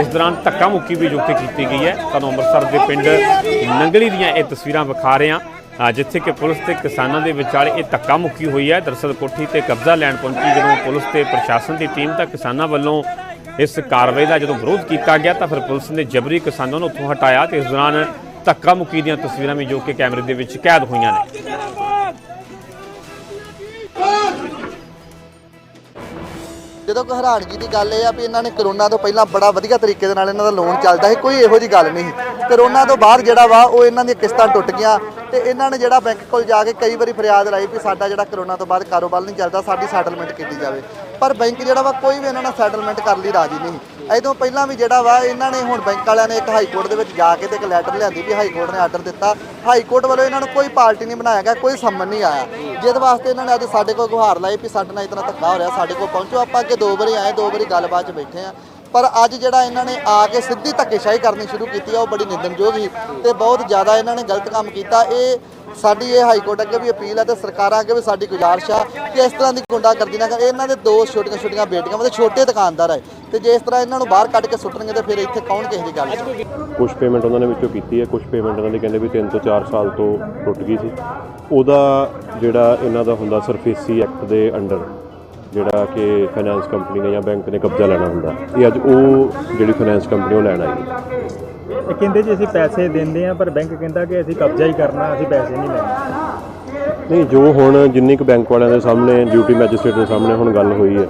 ਇਸ ਦੌਰਾਨ ਧੱਕਾ ਮੁੱਕੀ ਵੀ ਜੋ ਕਿ ਕੀਤੀ ਗਈ ਹੈ, ਤੁਹਾਨੂੰ ਅੰਮ੍ਰਿਤਸਰ ਦੇ ਪਿੰਡ ਨੰਗਲੀ ਦੀਆਂ ਇਹ ਤਸਵੀਰਾਂ ਵਿਖਾ ਰਹੇ ਹਾਂ। ਜਿੱਥੇ ਕਿ ਪੁਲਿਸ ਤੇ ਕਿਸਾਨਾਂ ਦੇ ਵਿਚਾਲੇ ਇਹ ਧੱਕਾ ਮੁੱਕੀ ਹੋਈ ਹੈ। ਦਰਅਸਲ ਕੋਠੀ ਤੇ ਕਬਜ਼ਾ ਲੈਣ ਪਹੁੰਚੀ, ਜਦੋਂ ਪੁਲਿਸ ਤੇ ਪ੍ਰਸ਼ਾਸਨ ਦੀ ਟੀਮ ਤਾਂ ਕਿਸਾਨਾਂ ਵੱਲੋਂ ਇਸ ਕਾਰਵਾਈ ਦਾ ਜਦੋਂ ਵਿਰੋਧ ਕੀਤਾ ਗਿਆ, ਤਾਂ ਫਿਰ ਪੁਲਿਸ ਨੇ ਜਬਰੀ ਕਿਸਾਨਾਂ ਨੂੰ ਉੱਥੋਂ ਹਟਾਇਆ ਤੇ ਇਸ ਦੌਰਾਨ ਧੱਕਾ ਮੁੱਕੀ ਦੀਆਂ ਤਸਵੀਰਾਂ ਵੀ ਜੋ ਕਿ ਕੈਮਰੇ ਦੇ ਵਿੱਚ ਕੈਦ ਹੋਈਆਂ ਨੇ। ਜਦੋਂ ਕਿ ਹੈਰਾਨਗੀ ਦੀ ਗੱਲ ਇਹ ਆ ਵੀ ਇਹਨਾਂ ਨੇ ਕਰੋਨਾ ਤੋਂ ਪਹਿਲਾਂ ਬੜਾ ਵਧੀਆ ਤਰੀਕੇ ਦੇ ਨਾਲ ਇਹਨਾਂ ਦਾ ਲੋਨ ਚੱਲਦਾ ਸੀ, ਕੋਈ ਇਹੋ ਜੀ ਗੱਲ ਨਹੀਂ ਕਰੋਨਾ ਤੋਂ ਬਾਅਦ ਜਿਹੜਾ ਵਾ ਉਹ ਇਹਨਾਂ ਦੀਆਂ ਕਿਸ਼ਤਾਂ ਟੁੱਟ ਗਈਆਂ ਤੇ ਇਹਨਾਂ ਨੇ ਜਿਹੜਾ ਬੈਂਕ ਕੋਲ ਜਾ ਕੇ ਕਈ ਵਾਰੀ ਫਰਿਆਦ ਲਾਈ ਵੀ ਸਾਡਾ ਜਿਹੜਾ ਕਰੋਨਾ ਤੋਂ ਬਾਅਦ ਕਾਰੋਬਾਰ ਨਹੀਂ ਚੱਲਦਾ, ਸਾਡੀ ਸੈਟਲਮੈਂਟ ਕੀਤੀ ਜਾਵੇ। ਪਰ ਬੈਂਕ ਜਿਹੜਾ ਵਾ ਕੋਈ ਵੀ ਇਹਨਾਂ ਨਾਲ ਸੈਟਲਮੈਂਟ ਕਰਨ ਲਈ ਰਾਜੀ ਨਹੀਂ। ਐਦੋਂ ਪਹਿਲਾਂ ਵੀ ਜਿਹੜਾ ਵਾ ਇਹਨਾਂ ਨੇ ਹੁਣ ਬੈਂਕ ਵਾਲਿਆਂ ਨੇ ਇੱਕ ਹਾਈ ਕੋਰਟ ਦੇ ਵਿੱਚ ਜਾ ਕੇ ਤੇ ਇੱਕ ਲੈਟਰ ਲਿਆਂਦੀ ਵੀ ਹਾਈ ਕੋਰਟ ਨੇ ਆਰਡਰ ਦਿੱਤਾ। ਹਾਈ ਕੋਰਟ ਵੱਲੋਂ ਇਹਨਾਂ ਨੂੰ ਕੋਈ ਪਾਰਟੀ ਨਹੀਂ ਬਣਾਇਆ ਗਿਆ, ਕੋਈ ਸੰਮਨ ਨਹੀਂ ਆਇਆ। ਜਿਹਦੇ ਵਾਸਤੇ ਇਹਨਾਂ ਨੇ ਅੱਜ ਸਾਡੇ ਕੋਲ ਗੁਹਾਰ ਲਾਈ ਵੀ ਸਾਡੇ ਨਾਲ ਇਤਨਾ ਧੱਕਾ ਹੋ ਰਿਹਾ, ਸਾਡੇ ਕੋਲ ਪਹੁੰਚੋ, ਆਪਾਂ ਅੱਗੇ ਦੋ ਵਾਰੀ ਆਏ, ਦੋ ਵਾਰੀ ਗੱਲਬਾਤ 'ਚ ਬੈਠੇ ਆ। ਪਰ ਅੱਜ ਜਿਹੜਾ ਇਹਨਾਂ ਨੇ ਆ ਕੇ ਸਿੱਧੀ ਧੱਕੇਸ਼ਾਹੀ ਕਰਨੀ ਸ਼ੁਰੂ ਕੀਤੀ ਆ, ਉਹ ਬੜੀ ਨਿੰਦਣਯੋਗ ਸੀ ਤੇ ਬਹੁਤ ਜ਼ਿਆਦਾ ਇਹਨਾਂ ਨੇ ਗਲਤ ਕੰਮ ਕੀਤਾ। ਇਹ ਸਾਡੀ ਇਹ ਹਾਈ ਕੋਰਟ ਅੱਗੇ ਵੀ ਅਪੀਲ ਹੈ ਤੇ ਸਰਕਾਰਾਂ ਅੱਗੇ ਵੀ ਸਾਡੀ ਗੁਜ਼ਾਰਿਸ਼ ਆ ਕਿ ਇਸ ਤਰ੍ਹਾਂ ਦੀ ਗੁੰਡਾਗਰਦੀ ਨਾ ਕਰ। ਇਹਨਾਂ ਦੇ ਦੋ ਛੋਟੀਆਂ ਛੋਟੀਆਂ ਬੇਟੀਆਂ, ਮਤਲਬ ਛੋਟੇ ਦੁਕਾਨਦਾਰ ਹੈ ਤੇ ਜੇ ਇਸ ਤਰ੍ਹਾਂ ਇਹਨਾਂ ਨੂੰ ਬਾਹਰ ਕੱਢ ਕੇ ਸੁੱਟਣਗੇ ਤੇ ਫਿਰ ਇੱਥੇ ਕੌਣ ਕਿਸੇ ਦੀ ਗੱਲ ਹੈ ਕੁਝ ਪੇਮੈਂਟ ਉਹਨਾਂ ਨੇ ਵਿੱਚੋਂ ਕੀਤੀ ਹੈ ਕੁਝ ਪੇਮੈਂਟ ਉਹਨਾਂ ਦੇ ਕਹਿੰਦੇ ਵੀ 3 ਤੋਂ 4 ਸਾਲ ਤੋਂ ਟੁੱਟ ਗਈ ਸੀ। ਉਹਦਾ ਜਿਹੜਾ ਇਹਨਾਂ ਦਾ ਹੁੰਦਾ ਸਰਫੇਸੀ ਐਕਟ ਦੇ ਅੰਡਰ ਜਿਹੜਾ ਕਿ ਫਾਈਨਾਂਸ ਕੰਪਨੀ ਨੇ ਜਾਂ ਬੈਂਕ ਨੇ ਕਬਜ਼ਾ ਲੈਣਾ ਹੁੰਦਾ। ਇਹ ਅੱਜ ਉਹ ਜਿਹੜੀ ਫਾਈਨਾਂਸ ਕੰਪਨੀ ਉਹ ਲੈਣ ਆਈ। ਹੈ ਇਹ ਕਹਿੰਦੇ ਜੀ ਅਸੀਂ ਪੈਸੇ ਦਿੰਦੇ ਆ ਪਰ ਬੈਂਕ ਕਹਿੰਦਾ ਕਿ ਅਸੀਂ ਕਬਜ਼ਾ ਹੀ ਕਰਨਾ ਅਸੀਂ ਪੈਸੇ ਨਹੀਂ ਲੈਣੇ। ਨਹੀਂ ਜੋ ਹੁਣ ਜਿੰਨੀ ਕੁ ਬੈਂਕ ਵਾਲਿਆਂ ਦੇ ਸਾਹਮਣੇ ਡਿਊਟੀ ਮੈਜਿਸਟ੍ਰੇਟ ਦੇ ਸਾਹਮਣੇ ਹੁਣ ਗੱਲ ਹੋਈ ਹੈ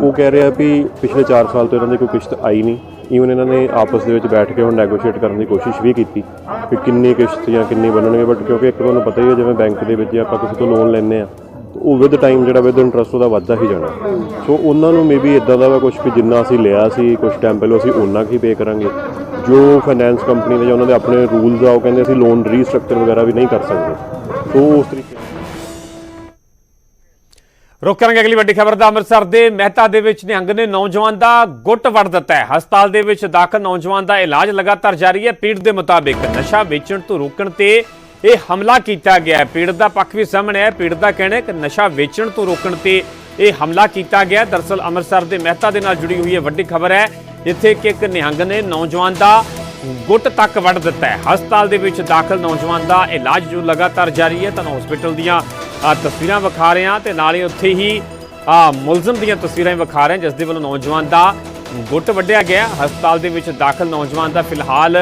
ਉਹ ਕਹਿ ਰਿਹਾ ਵੀ ਪਿਛਲੇ 4 ਸਾਲ ਤੋਂ ਇਹਨਾਂ ਦੀ ਕੋਈ ਕਿਸ਼ਤ ਆਈ ਨਹੀਂ। ਈਵਨ ਇਹਨਾਂ ਨੇ ਆਪਸ ਦੇ ਵਿੱਚ ਬੈਠ ਕੇ ਹੁਣ ਨੈਗੋਸ਼ੀਏਟ ਕਰਨ ਦੀ ਕੋਸ਼ਿਸ਼ ਵੀ ਕੀਤੀ ਕਿ ਕਿੰਨੀ ਕਿਸ਼ਤ ਜਾਂ ਕਿੰਨੀ ਬਣਨਗੇ ਬਟ ਕਿਉਂਕਿ ਇੱਕ ਤੁਹਾਨੂੰ ਪਤਾ ਹੀ ਹੈ ਜਿਵੇਂ ਬੈਂਕ ਦੇ ਵਿੱਚ ਆਪਾਂ ਕਿਸੇ ਤੋਂ ਲੋਨ ਲੈਂਦੇ ਆ ਉਹ ਵਿਦ ਟਾਈਮ ਜਿਹੜਾ ਵਿਦ ਇੰਟਰਸਟ ਉਹਦਾ ਵੱਧਦਾ ਹੀ ਜਾਣਾ। ਸੋ ਉਹਨਾਂ ਨੂੰ ਮੇਬੀ ਇਦਾਂ ਦਾ ਵਾ ਕੁਝ ਕਿ ਜਿੰਨਾ ਅਸੀਂ ਲਿਆ ਸੀ ਕੁਝ ਟਾਈਮ ਪਹਿਲਾਂ ਅਸੀਂ ਉਹਨਾਂ ਕੀ ਪੇ ਕਰਾਂਗੇ। ਜੋ ਫਾਈਨੈਂਸ ਕੰਪਨੀ ਦੇ ਜਾਂ ਉਹਨਾਂ ਦੇ ਆਪਣੇ ਰੂਲਸ ਆ, ਉਹ ਕਹਿੰਦੇ ਅਸੀਂ ਲੋਨ ਰੀਸਟਰਕਚਰ ਵਗੈਰਾ ਵੀ ਨਹੀਂ ਕਰ ਸਕਦੇ। ਸੋ ਉਸ ਤਰੀਕੇ ਰੁਕ ਕਰਾਂਗੇ ਅਗਲੀ ਵੱਡੀ ਖਬਰ ਦਾ। ਅੰਮ੍ਰਿਤਸਰ ਦੇ ਮਹਿਤਾ ਦੇ ਵਿੱਚ ਨਿਹੰਗ ਨੇ ਨੌਜਵਾਨ ਦਾ ਗੁੱਟ ਵੜ ਦਿੱਤਾ ਹੈ। ਹਸਪਤਾਲ ਦੇ ਵਿੱਚ ਦਾਖਲ ਨੌਜਵਾਨ ਦਾ ਇਲਾਜ ਲਗਾਤਾਰ ਜਾਰੀ ਹੈ। ਪੀੜ ਦੇ ਮੁਤਾਬਿਕ ਨਸ਼ਾ ਵੇਚਣ ਤੋਂ ਰੋਕਣ ਤੇ ਇਹ ਹਮਲਾ ਕੀਤਾ ਗਿਆ ਪੀੜਤ ਦਾ ਪੱਖ ਵੀ ਸਾਹਮਣੇ ਹੈ। ਪੀੜਤ ਦਾ ਕਹਿਣਾ ਹੈ ਕਿ ਨਸ਼ਾ ਵੇਚਣ ਤੋਂ ਰੋਕਣ ਤੇ ਇਹ ਹਮਲਾ ਕੀਤਾ ਗਿਆ ਹੈ। ਦਰਅਸਲ ਅੰਮ੍ਰਿਤਸਰ ਦੇ ਮਹਿਤਾ ਦੇ ਨਾਲ ਜੁੜੀ ਹੋਈ ਹੈ ਵੱਡੀ ਖਬਰ ਹੈ, ਜਿੱਥੇ ਕਿ ਇੱਕ ਨਿਹੰਗ ਨੇ ਨੌਜਵਾਨ ਦਾ ਗੁੱਟ ਤੱਕ ਵੱਢ ਦਿੱਤਾ ਹੈ। ਹਸਪਤਾਲ ਦੇ ਵਿੱਚ ਦਾਖਲ ਨੌਜਵਾਨ ਦਾ ਇਲਾਜ ਜੋ ਲਗਾਤਾਰ ਜਾਰੀ ਹੈ ਤੁਹਾਨੂੰ ਹਸਪੀਟਲ ਦੀਆਂ ਤਸਵੀਰਾਂ ਵਿਖਾ ਰਹੇ ਹਾਂ ਤੇ ਨਾਲ ਹੀ ਉੱਥੇ ਹੀ ਮੁਲਜ਼ਮ ਦੀਆਂ ਤਸਵੀਰਾਂ ਵੀ ਵਿਖਾ ਰਹੇ ਹਾਂ, ਜਿਸ ਦੇ ਵੱਲੋਂ ਨੌਜਵਾਨ ਦਾ ਗੁੱਟ ਵੱਢਿਆ ਗਿਆ ਹਸਪਤਾਲ ਦੇ ਵਿੱਚ ਦਾਖਲ ਨੌਜਵਾਨ ਦਾ ਫਿਲਹਾਲ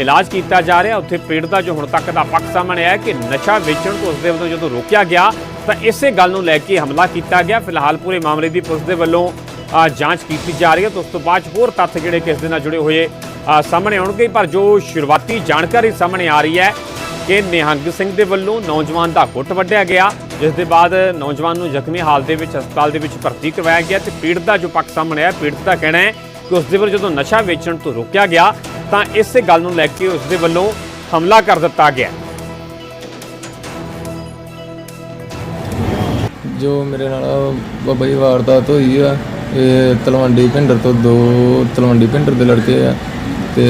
ਇਲਾਜ ਕੀਤਾ ਜਾ ਰਿਹਾ। ਉੱਥੇ ਪੀੜਤ ਦਾ ਜੋ ਹੁਣ ਤੱਕ ਦਾ ਪੱਖ ਸਾਹਮਣੇ ਆਇਆ ਕਿ ਨਸ਼ਾ ਵੇਚਣ ਤੋਂ ਉਸਦੇ ਵੱਲੋਂ ਜਦੋਂ ਰੋਕਿਆ ਗਿਆ, ਤਾਂ ਇਸੇ ਗੱਲ ਨੂੰ ਲੈ ਕੇ ਹਮਲਾ ਕੀਤਾ ਗਿਆ। ਫਿਲਹਾਲ ਪੂਰੇ ਮਾਮਲੇ ਦੀ ਪੁਲਿਸ ਦੇ ਵੱਲੋਂ ਜਾਂਚ ਕੀਤੀ ਜਾ ਰਹੀ ਹੈ। ਤੇ ਉਸ ਤੋਂ ਬਾਅਦ 'ਚ ਹੋਰ ਤੱਥ ਜਿਹੜੇ ਕਿਸ ਦੇ ਨਾਲ ਜੁੜੇ ਹੋਏ ਸਾਹਮਣੇ ਆਉਣਗੇ। ਪਰ ਜੋ ਸ਼ੁਰੂਆਤੀ ਜਾਣਕਾਰੀ ਸਾਹਮਣੇ ਆ ਰਹੀ ਹੈ ਕਿ ਨਿਹੰਗ ਸਿੰਘ ਦੇ ਵੱਲੋਂ ਨੌਜਵਾਨ ਦਾ ਗੁੱਟ ਵੱਢਿਆ ਗਿਆ। ਜਿਸ ਦੇ ਬਾਅਦ ਨੌਜਵਾਨ ਨੂੰ ਜ਼ਖਮੀ ਹਾਲਤ ਦੇ ਵਿੱਚ ਹਸਪਤਾਲ ਦੇ ਵਿੱਚ ਭਰਤੀ ਕਰਵਾਇਆ ਗਿਆ ਤੇ ਪੀੜਤ ਦਾ ਜੋ ਪੱਖ ਸਾਹਮਣੇ ਆਇਆ, ਪੀੜਤ ਦਾ ਕਹਿਣਾ ਹੈ ਕਿ ਉਸ ਦੇ ਵੱਲੋਂ ਜਦੋਂ ਨਸ਼ਾ ਵੇਚਣ ਤੋਂ ਰੋਕਿਆ ਗਿਆ ਤਾਂ ਇਸੇ ਗੱਲ ਨੂੰ ਲੈ ਕੇ ਉਸ ਦੇ ਵੱਲੋਂ ਹਮਲਾ ਕਰ ਦਿੱਤਾ ਗਿਆ। ਜੋ ਮੇਰੇ ਨਾਲ ਬਾਬਾ ਜੀ ਵਾਰਦਾਤ ਹੋਈ ਆ, ਇਹ ਤਲਵੰਡੀ ਭਿੰਡਰ ਤੋਂ ਦੋ ਤਲਵੰਡੀ ਭਿੰਡਰ ਦੇ ਲੜਕੇ ਆ ਤੇ